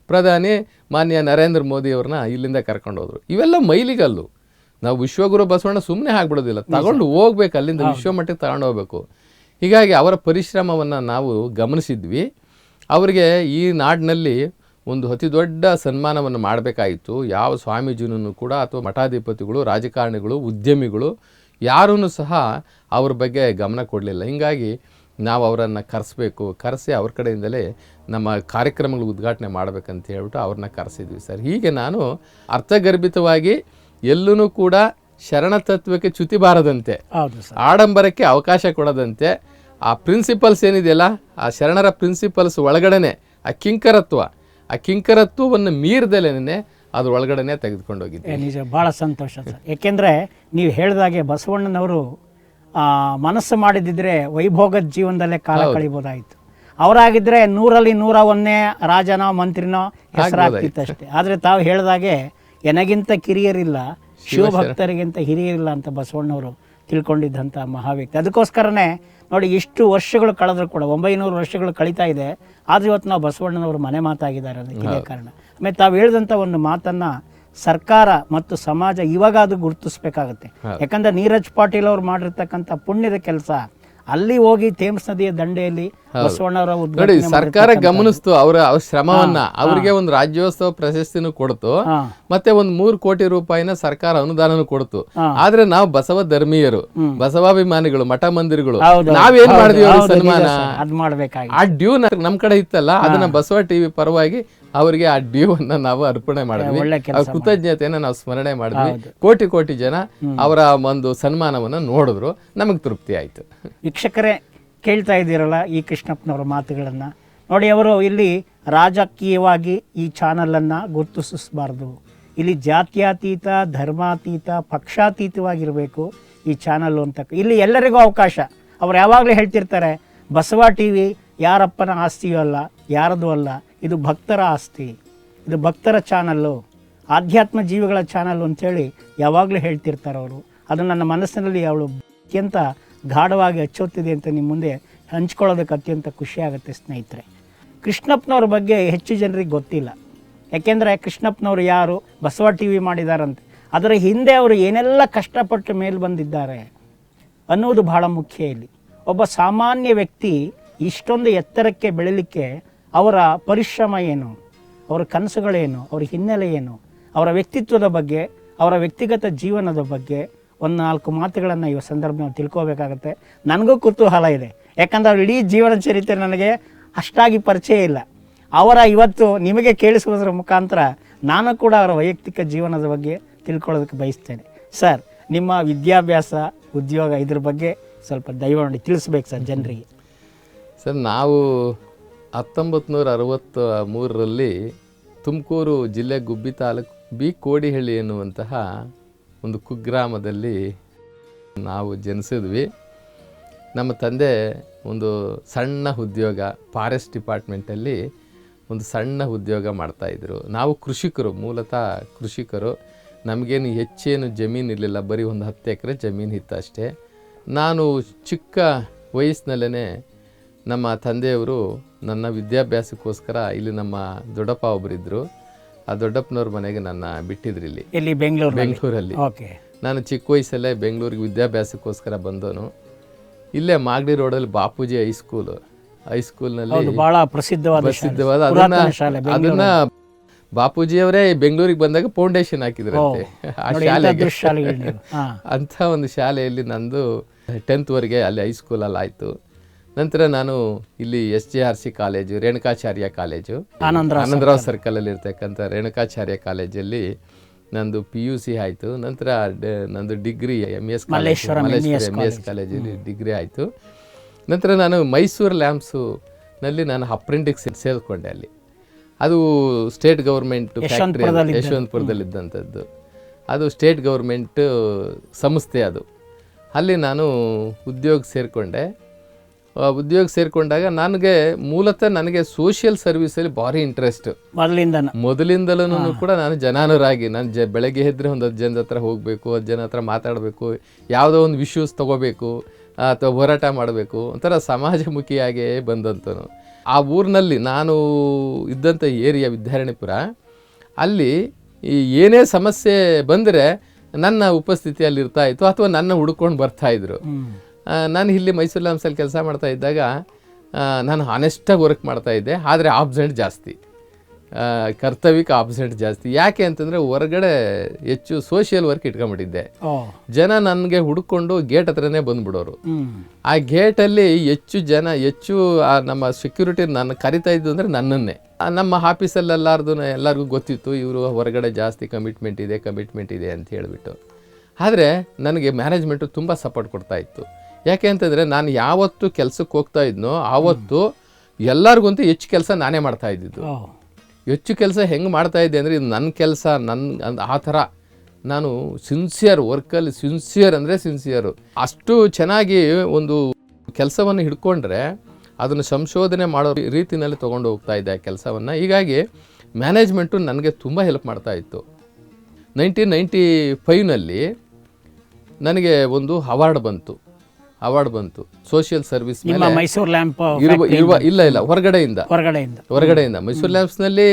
ಪ್ರಧಾನಿ ಮಾನ್ಯ ನರೇಂದ್ರ ಮೋದಿ ಅವ್ರನ್ನ ಇಲ್ಲಿಂದ ಕರ್ಕೊಂಡೋದ್ರು ಇವೆಲ್ಲ ಮೈಲಿಗಲ್ಲು. ನಾವು ವಿಶ್ವಗುರು ಬಸವಣ್ಣ ಸುಮ್ಮನೆ ಆಗ್ಬಿಡೋದಿಲ್ಲ. ತಗೊಂಡು ಹೋಗ್ಬೇಕು ಅಲ್ಲಿಂದ ವಿಶ್ವಮಟ್ಟಕ್ಕೆ ತಗೊಂಡು ಹೋಗ್ಬೇಕು. ಹೀಗಾಗಿ ಅವರ ಪರಿಶ್ರಮವನ್ನು ನಾವು ಗಮನಿಸಿದ್ವಿ. ಅವರಿಗೆ ಈ ನಾಡಿನಲ್ಲಿ ಒಂದು ಅತಿ ದೊಡ್ಡ ಸನ್ಮಾನವನ್ನು ಮಾಡಬೇಕಾಯಿತು. ಯಾವ ಸ್ವಾಮೀಜಿನೂ ಕೂಡ ಅಥವಾ ಮಠಾಧಿಪತಿಗಳು ರಾಜಕಾರಣಿಗಳು ಉದ್ಯಮಿಗಳು ಯಾರೂ ಸಹ ಅವ್ರ ಬಗ್ಗೆ ಗಮನ ಕೊಡಲಿಲ್ಲ. ಹೀಗಾಗಿ ನಾವು ಅವರನ್ನು ಕರೆಸ್ಬೇಕು. ಕರೆಸಿ ಅವ್ರ ಕಡೆಯಿಂದಲೇ ನಮ್ಮ ಕಾರ್ಯಕ್ರಮಗಳು ಉದ್ಘಾಟನೆ ಮಾಡಬೇಕಂತ ಹೇಳ್ಬಿಟ್ಟು ಅವ್ರನ್ನ ಕರೆಸಿದ್ವಿ ಸರ್. ಹೀಗೆ ನಾನು ಅರ್ಥಗರ್ಭಿತವಾಗಿ ಎಲ್ಲೂ ಕೂಡ ಶರಣ ತತ್ವಕ್ಕೆ ಚ್ಯುತಿ ಬಾರದಂತೆ ಆಡಂಬರಕ್ಕೆ ಅವಕಾಶ ಕೊಡದಂತೆ ಆ ಪ್ರಿನ್ಸಿಪಲ್ಸ್ ಏನಿದೆಯಲ್ಲ ಆ ಶರಣರ ಪ್ರಿನ್ಸಿಪಲ್ಸ್ ಒಳಗಡೆನೆ ಆ ಕಿಂಕರತ್ವ ಆ ಕಿಂಕರತ್ವವನ್ನು ಮೀರ್ದಲೇನೆ ಅದ್ರ ಒಳಗಡೆನೆ ತೆಗೆದುಕೊಂಡು ಹೋಗಿದ್ದೆ ನಿಜ ಭಾಳ ಸಂತೋಷ ಸರ್. ಏಕೆಂದರೆ ನೀವು ಹೇಳಿದಾಗೆ ಬಸವಣ್ಣನವರು ಆ, ಮನಸ್ಸು ಮಾಡಿದಿದ್ರೆ ವೈಭೋಗದ ಜೀವನದಲ್ಲೇ ಕಾಲ ಕಳಿಬೋದಾಯಿತು. ಅವರಾಗಿದ್ದರೆ ನೂರಲ್ಲಿ ನೂರ ಒಂದೇ ರಾಜನೋ ಮಂತ್ರಿನೋ ಹೆಸರಾಗ್ತಿತ್ತಷ್ಟೇ ಆದರೆ ತಾವು ಹೇಳಿದಾಗೆ ಎನಗಿಂತ ಕಿರಿಯರಿಲ್ಲ ಶಿವಭಕ್ತರಿಗಿಂತ ಹಿರಿಯರಿಲ್ಲ ಅಂತ ಬಸವಣ್ಣವರು ತಿಳ್ಕೊಂಡಿದ್ದಂಥ ಮಹಾವ್ಯಕ್ತಿ. ಅದಕ್ಕೋಸ್ಕರನೇ ನೋಡಿ ಇಷ್ಟು ವರ್ಷಗಳು ಕಳೆದ್ರು ಕೂಡ ಒಂಬೈನೂರು ವರ್ಷಗಳು ಕಳೀತಾ ಇದೆ. ಆದ್ರೆ ಇವತ್ತು ನಾವು ಬಸವಣ್ಣನವರು ಮನೆ ಮಾತಾಗಿದ್ದಾರೆ ಅದಕ್ಕೆ ಇದೇ ಕಾರಣ. ಆಮೇಲೆ ತಾವು ಹೇಳಿದಂಥ ಒಂದು ಮಾತನ್ನ ಸರ್ಕಾರ ಮತ್ತು ಸಮಾಜ ಇವಾಗ ಅದು ಗುರುತಿಸ್ಬೇಕಾಗತ್ತೆ ಯಾಕಂದ್ರೆ ನೀರಜ್ ಪಾಟೀಲ್ ಅವ್ರು ಮಾಡಿರ್ತಕ್ಕಂಥ ಪುಣ್ಯದ ಕೆಲಸ ಅಲ್ಲಿ ಹೋಗಿ ಥೇಮ್ಸ್ ನದಿಯ ದಂಡೆಯಲ್ಲಿ ಬಸವಣ್ಣವರ ನೋಡಿ ಉದ್ಘಾಟನೆ ಸರ್ಕಾರ ಗಮನಿಸ್ತು ಅವರ ಅವ್ರ ಶ್ರಮವನ್ನ. ಅವರಿಗೆ ಒಂದು ರಾಜ್ಯೋತ್ಸವ ಪ್ರಶಸ್ತಿನೂ ಕೊಡ್ತು. ಮತ್ತೆ ಒಂದ್ ಮೂರು ಕೋಟಿ ರೂಪಾಯಿನ ಸರ್ಕಾರ ಅನುದಾನನು ಕೊಡ್ತು. ಆದ್ರೆ ನಾವು ಬಸವ ಧರ್ಮೀಯರು ಬಸವಾಭಿಮಾನಿಗಳು ಮಠ ಮಂದಿರಗಳು ನಾವೇನ್ ಮಾಡಿದೀವಿ ಸನ್ಮಾನ? ಆ ಡ್ಯೂ ನಮ್ ಕಡೆ ಇತ್ತಲ್ಲ ಅದನ್ನ ಬಸವ ಟಿವಿ ಪರವಾಗಿ ಅವರಿಗೆ ಆ ಡ್ಯೂ ಅನ್ನ ನಾವು ಅರ್ಪಣೆ ಮಾಡಿದ್ವಿ. ಕೃತಜ್ಞತೆಯನ್ನ ನಾವು ಸ್ಮರಣೆ ಮಾಡಿದ್ವಿ. ಕೋಟಿ ಕೋಟಿ ಜನ ಅವರ ಒಂದು ಸನ್ಮಾನವನ್ನ ನೋಡಿದ್ರು. ನಮಗೆ ತೃಪ್ತಿ ಆಯ್ತು. ವೀಕ್ಷಕರೇ ಕೇಳ್ತಾ ಇದ್ದೀರಲ್ಲ ಈ ಕೃಷ್ಣಪ್ಪನವರ ಮಾತುಗಳನ್ನು. ನೋಡಿ ಅವರು ಇಲ್ಲಿ ರಾಜಕೀಯವಾಗಿ ಈ ಚಾನಲನ್ನು ಗುರುತಿಸಬಾರ್ದು. ಇಲ್ಲಿ ಜಾತ್ಯಾತೀತ ಧರ್ಮಾತೀತ ಪಕ್ಷಾತೀತವಾಗಿರಬೇಕು ಈ ಚಾನಲ್ ಅಂತ. ಇಲ್ಲಿ ಎಲ್ಲರಿಗೂ ಅವಕಾಶ. ಅವ್ರು ಯಾವಾಗಲೂ ಹೇಳ್ತಿರ್ತಾರೆ ಬಸವ ಟಿ ವಿ ಯಾರಪ್ಪನ ಆಸ್ತಿಯೂ ಅಲ್ಲ ಯಾರದು ಅಲ್ಲ. ಇದು ಭಕ್ತರ ಆಸ್ತಿ, ಇದು ಭಕ್ತರ ಚಾನಲ್ಲು, ಆಧ್ಯಾತ್ಮ ಜೀವಿಗಳ ಚಾನಲ್ ಅಂಥೇಳಿ ಯಾವಾಗಲೂ ಹೇಳ್ತಿರ್ತಾರೆ ಅವರು. ಅದು ನನ್ನ ಮನಸ್ಸಿನಲ್ಲಿ ಅವಳು ಅತ್ಯಂತ ಗಾಢವಾಗಿ ಹಚ್ಚೋತಿದೆ ಅಂತ ನಿಮ್ಮ ಮುಂದೆ ಹಂಚ್ಕೊಳ್ಳೋದಕ್ಕೆ ಅತ್ಯಂತ ಖುಷಿ ಆಗುತ್ತೆ ಸ್ನೇಹಿತರೆ. ಕೃಷ್ಣಪ್ಪನವ್ರ ಬಗ್ಗೆ ಹೆಚ್ಚು ಜನರಿಗೆ ಗೊತ್ತಿಲ್ಲ. ಯಾಕೆಂದರೆ ಕೃಷ್ಣಪ್ಪನವರು ಯಾರು? ಬಸವ ಟಿ ವಿ ಮಾಡಿದಾರಂತೆ. ಅದರ ಹಿಂದೆ ಅವರು ಏನೆಲ್ಲ ಕಷ್ಟಪಟ್ಟು ಮೇಲೆ ಬಂದಿದ್ದಾರೆ ಅನ್ನೋದು ಬಹಳ ಮುಖ್ಯ ಇಲ್ಲಿ. ಒಬ್ಬ ಸಾಮಾನ್ಯ ವ್ಯಕ್ತಿ ಇಷ್ಟೊಂದು ಎತ್ತರಕ್ಕೆ ಬೆಳೀಲಿಕ್ಕೆ ಅವರ ಪರಿಶ್ರಮ ಏನು? ಅವರ ಕನಸುಗಳೇನು? ಅವರ ಹಿನ್ನೆಲೆ ಏನು ಅವರ ವ್ಯಕ್ತಿತ್ವದ ಬಗ್ಗೆ, ಅವರ ವ್ಯಕ್ತಿಗತ ಜೀವನದ ಬಗ್ಗೆ ಒಂದು ನಾಲ್ಕು ಮಾತುಗಳನ್ನು ಈ ಸಂದರ್ಭ ತಿಳ್ಕೋಬೇಕಾಗತ್ತೆ. ನನಗೂ ಕುತೂಹಲ ಇದೆ. ಯಾಕಂದರೆ ಅವ್ರ ಇಡೀ ಜೀವನ ಚರಿತ್ರೆ ನನಗೆ ಅಷ್ಟಾಗಿ ಪರಿಚಯ ಇಲ್ಲ. ಅವರ ಇವತ್ತು ನಿಮಗೆ ಕೇಳಿಸುವುದರ ಮುಖಾಂತರ ನಾನು ಕೂಡ ಅವರ ವೈಯಕ್ತಿಕ ಜೀವನದ ಬಗ್ಗೆ ತಿಳ್ಕೊಳ್ಳೋದಕ್ಕೆ ಬಯಸ್ತೇನೆ. ಸರ್, ನಿಮ್ಮ ವಿದ್ಯಾಭ್ಯಾಸ, ಉದ್ಯೋಗ ಇದ್ರ ಬಗ್ಗೆ ಸ್ವಲ್ಪ ದಯವಿಟ್ಟು ತಿಳಿಸ್ಬೇಕು ಸರ್ ಜನರಿಗೆ. ಸರ್, ನಾವು ಹತ್ತೊಂಬತ್ತು ನೂರ ಅರವತ್ತ ಮೂರರಲ್ಲಿ ತುಮಕೂರು ಜಿಲ್ಲೆ ಗುಬ್ಬಿ ತಾಲೂಕು, ಬಿ ಕೋಡಿಹಳ್ಳಿ ಎನ್ನುವಂತಹ ಒಂದು ಕುಗ್ರಾಮದಲ್ಲಿ ನಾವು ಜನಿಸಿದ್ವಿ. ನಮ್ಮ ತಂದೆ ಒಂದು ಸಣ್ಣ ಉದ್ಯೋಗ, ಫಾರೆಸ್ಟ್ ಡಿಪಾರ್ಟ್ಮೆಂಟಲ್ಲಿ ಒಂದು ಸಣ್ಣ ಉದ್ಯೋಗ ಮಾಡ್ತಾಯಿದ್ರು ನಾವು ಕೃಷಿಕರು, ಮೂಲತಃ ಕೃಷಿಕರು. ನಮಗೇನು ಹೆಚ್ಚೇನು ಜಮೀನು ಇರಲಿಲ್ಲ, ಬರೀ ಒಂದು ಹತ್ತು ಎಕರೆ ಜಮೀನು ಇತ್ತು ಅಷ್ಟೇ. ನಾನು ಚಿಕ್ಕ ವಯಸ್ಸಿನಲ್ಲೇ ನಮ್ಮ ತಂದೆಯವರು ನನ್ನ ವಿದ್ಯಾಭ್ಯಾಸಕ್ಕೋಸ್ಕರ ಇಲ್ಲಿ ನಮ್ಮ ದೊಡ್ಡಪ್ಪ ಒಬ್ಬರಿದ್ದರು ಆ ದೊಡ್ಡಪ್ಪನವ್ರ ಮನೆಗೆ ನನ್ನ ಬಿಟ್ಟಿದ್ರು ಇಲ್ಲಿ. ಬೆಂಗಳೂರು ಬೆಂಗಳೂರಲ್ಲಿ. ಓಕೆ. ನಾನು ಚಿಕ್ಕ ವಯಸ್ಸಲ್ಲೇ ಬೆಂಗಳೂರಿಗೆ ವಿದ್ಯಾಭ್ಯಾಸಕ್ಕೋಸ್ಕರ ಬಂದನು ಇಲ್ಲೇ ಮಾಗಡಿ ರೋಡಲ್ಲಿ ಬಾಪೂಜಿ ಹೈಸ್ಕೂಲು ಹೈಸ್ಕೂಲ್ನಲ್ಲಿ ಬಹಳ ಪ್ರಸಿದ್ಧವಾದ. ಪ್ರಸಿದ್ಧವಾದ ಅದನ್ನ ಅದನ್ನ ಬಾಪೂಜಿಯವರೇ ಬೆಂಗಳೂರಿಗೆ ಬಂದಾಗ ಫೌಂಡೇಶನ್ ಹಾಕಿದ್ರಂತೆ. ಆ ಶಾಲೆಗೆ. ಅಂತ ಒಂದು ಶಾಲೆಯಲ್ಲಿ ನಂದು ಟೆಂತ್ವರೆಗೆ ಅಲ್ಲಿ ಹೈಸ್ಕೂಲಲ್ಲಿ ಆಯಿತು ನಂತರ ನಾನು ಇಲ್ಲಿ S J R C college Renukacharya college. Anandrao circle. ಅಲ್ಲಿ ಇರ್ತಕ್ಕಂಥ ರೇಣುಕಾಚಾರ್ಯ ಕಾಲೇಜಲ್ಲಿ ನಂದು ಪಿ ಯು ಸಿ ಆಯಿತು. ನಂತರ ನಂದು degree M S Malleshwaram M S ಕಾಲೇಜಲ್ಲಿ ಡಿಗ್ರಿ ಆಯಿತು. ನಂತರ ನಾನು ಮೈಸೂರು ಲ್ಯಾಂಪ್ಸು ನಲ್ಲಿ ನಾನು ಅಪ್ರೆಂಟಿಕ್ಸ್ ಸೇರಿಕೊಂಡೆ ಅಲ್ಲಿ. ಅದು ಸ್ಟೇಟ್ ಗೌರ್ಮೆಂಟ್ ಫ್ಯಾಕ್ಟ್ರಿ ಯಶವಂತಪುರದಲ್ಲಿದ್ದಂಥದ್ದು. ಅದು ಸ್ಟೇಟ್ ಗೌರ್ಮೆಂಟ್ ಸಂಸ್ಥೆ ಅದು. ಅಲ್ಲಿ ನಾನು ಉದ್ಯೋಗ ಸೇರಿಕೊಂಡೆ. ಉದ್ಯೋಗ ಸೇರಿಕೊಂಡಾಗ ನನಗೆ ಮೂಲತಃ ನನಗೆ ಸೋಷಿಯಲ್ ಸರ್ವಿಸಲ್ಲಿ ಭಾರಿ ಇಂಟ್ರೆಸ್ಟ್ ಮೊದಲಿಂದ ಮೊದಲಿಂದಲೂ ಕೂಡ ನಾನು ಜನಾನುರಾಗಿ ನಾನು ಜ ಬೆಳಗ್ಗೆ ಎದ್ದರೆ ಒಂದು ಹತ್ತು ಜನದ ಹತ್ರ ಹೋಗಬೇಕು ಹತ್ತು ಜನ ಹತ್ರ ಮಾತಾಡಬೇಕು ಯಾವುದೋ ಒಂದು ವಿಶ್ಯೂಸ್ ತೊಗೋಬೇಕು ಅಥವಾ ಹೋರಾಟ ಮಾಡಬೇಕು ಒಂಥರ ಸಮಾಜಮುಖಿಯಾಗೇ ಬಂದಂತನು. ಆ ಊರಿನಲ್ಲಿ ನಾನು ಇದ್ದಂಥ ಏರಿಯಾ ವಿದ್ಯಾರಣ್ಯಪುರ ಅಲ್ಲಿ ಈ ಏನೇ ಸಮಸ್ಯೆ ಬಂದರೆ ನನ್ನ ಉಪಸ್ಥಿತಿಯಲ್ಲಿ ಇರ್ತಾ ಇತ್ತು ಅಥವಾ ನನ್ನ ಹುಡ್ಕೊಂಡು ಬರ್ತಾಯಿದ್ರು ನಾನು ಇಲ್ಲಿ ಮೈಸೂರು ಲಾಮ್ಸಲ್ಲಿ ಕೆಲಸ ಮಾಡ್ತಾ ಇದ್ದಾಗ ನಾನು ಹಾನೆಸ್ಟಾಗಿ ವರ್ಕ್ ಮಾಡ್ತಾ ಇದ್ದೆ ಆದರೆ ಆಬ್ಸೆಂಟ್ ಜಾಸ್ತಿ. ಕರ್ತವ್ಯಕ್ಕೆ ಆಬ್ಸೆಂಟ್ ಜಾಸ್ತಿ. ಯಾಕೆ ಅಂತಂದರೆ ಹೊರಗಡೆ ಹೆಚ್ಚು ಸೋಷಿಯಲ್ ವರ್ಕ್ ಇಟ್ಕೊಂಬಿಟ್ಟಿದ್ದೆ ಓ. ಜನ ನನಗೆ ಹುಡ್ಕೊಂಡು ಗೇಟ್ ಹತ್ರನೇ ಬಂದ್ಬಿಡೋರು. ಆ ಗೇಟಲ್ಲಿ ಹೆಚ್ಚು ಜನ ಹೆಚ್ಚು ನಮ್ಮ ಸೆಕ್ಯೂರಿಟಿ ನನ್ನ ಕರಿತಾ ಇದ್ದು ಅಂದರೆ ನನ್ನನ್ನೇ. ನಮ್ಮ ಆಫೀಸಲ್ಲಿ ಎಲ್ಲಾರ್ದು ಎಲ್ಲರಿಗೂ ಗೊತ್ತಿತ್ತು ಇವರು ಹೊರಗಡೆ ಜಾಸ್ತಿ ಕಮಿಟ್ಮೆಂಟ್ ಇದೆ ಕಮಿಟ್ಮೆಂಟ್ ಇದೆ ಅಂತ ಹೇಳಿಬಿಟ್ಟು. ಆದರೆ ನನಗೆ ಮ್ಯಾನೇಜ್ಮೆಂಟು ತುಂಬ ಸಪೋರ್ಟ್ ಕೊಡ್ತಾ ಇತ್ತು. ಯಾಕೆ ಅಂತಂದರೆ ನಾನು ಯಾವತ್ತು ಕೆಲಸಕ್ಕೆ ಹೋಗ್ತಾ ಇದ್ನೋ ಆವತ್ತು ಎಲ್ಲರಿಗಂತೂ ಹೆಚ್ಚು ಕೆಲಸ ನಾನೇ ಮಾಡ್ತಾ ಇದ್ದಿದ್ದು. ಹೆಚ್ಚು ಕೆಲಸ ಹೆಂಗೆ ಮಾಡ್ತಾ ಇದ್ದೆ ಅಂದರೆ ಇದು ನನ್ನ ಕೆಲಸ ನನ್ನ ಆ ಥರ. ನಾನು ಸಿನ್ಸಿಯರ್ ವರ್ಕಲ್ಲಿ ಸಿನ್ಸಿಯರ್ ಅಂದರೆ ಸಿನ್ಸಿಯರು ಅಷ್ಟು ಚೆನ್ನಾಗಿ ಒಂದು ಕೆಲಸವನ್ನು ಹಿಡ್ಕೊಂಡ್ರೆ ಅದನ್ನು ಸಂಶೋಧನೆ ಮಾಡೋ ರೀತಿಯಲ್ಲಿ ತೊಗೊಂಡು ಹೋಗ್ತಾ ಇದ್ದೆ ಆ ಕೆಲಸವನ್ನು. ಹೀಗಾಗಿ ಮ್ಯಾನೇಜ್ಮೆಂಟು ನನಗೆ ತುಂಬ ಹೆಲ್ಪ್ ಮಾಡ್ತಾ ಇತ್ತು. ನೈನ್ಟೀನ್ ನೈಂಟಿ ಫೈವ್ನಲ್ಲಿ ನನಗೆ ಒಂದು ಅವಾರ್ಡ್ ಬಂತು. ಅವಾರ್ಡ್ ಬಂತು. ಸೋಷಿಯಲ್ ಸರ್ವಿಸ್ ಮೈಸೂರು ಲ್ಯಾಂಪ್ ಇರುವ ಇರುವ ಇಲ್ಲ ಇಲ್ಲ ಹೊರಗಡೆಯಿಂದ. ಹೊರಗಡೆಯಿಂದ. ಹೊರಗಡೆಯಿಂದ. ಮೈಸೂರು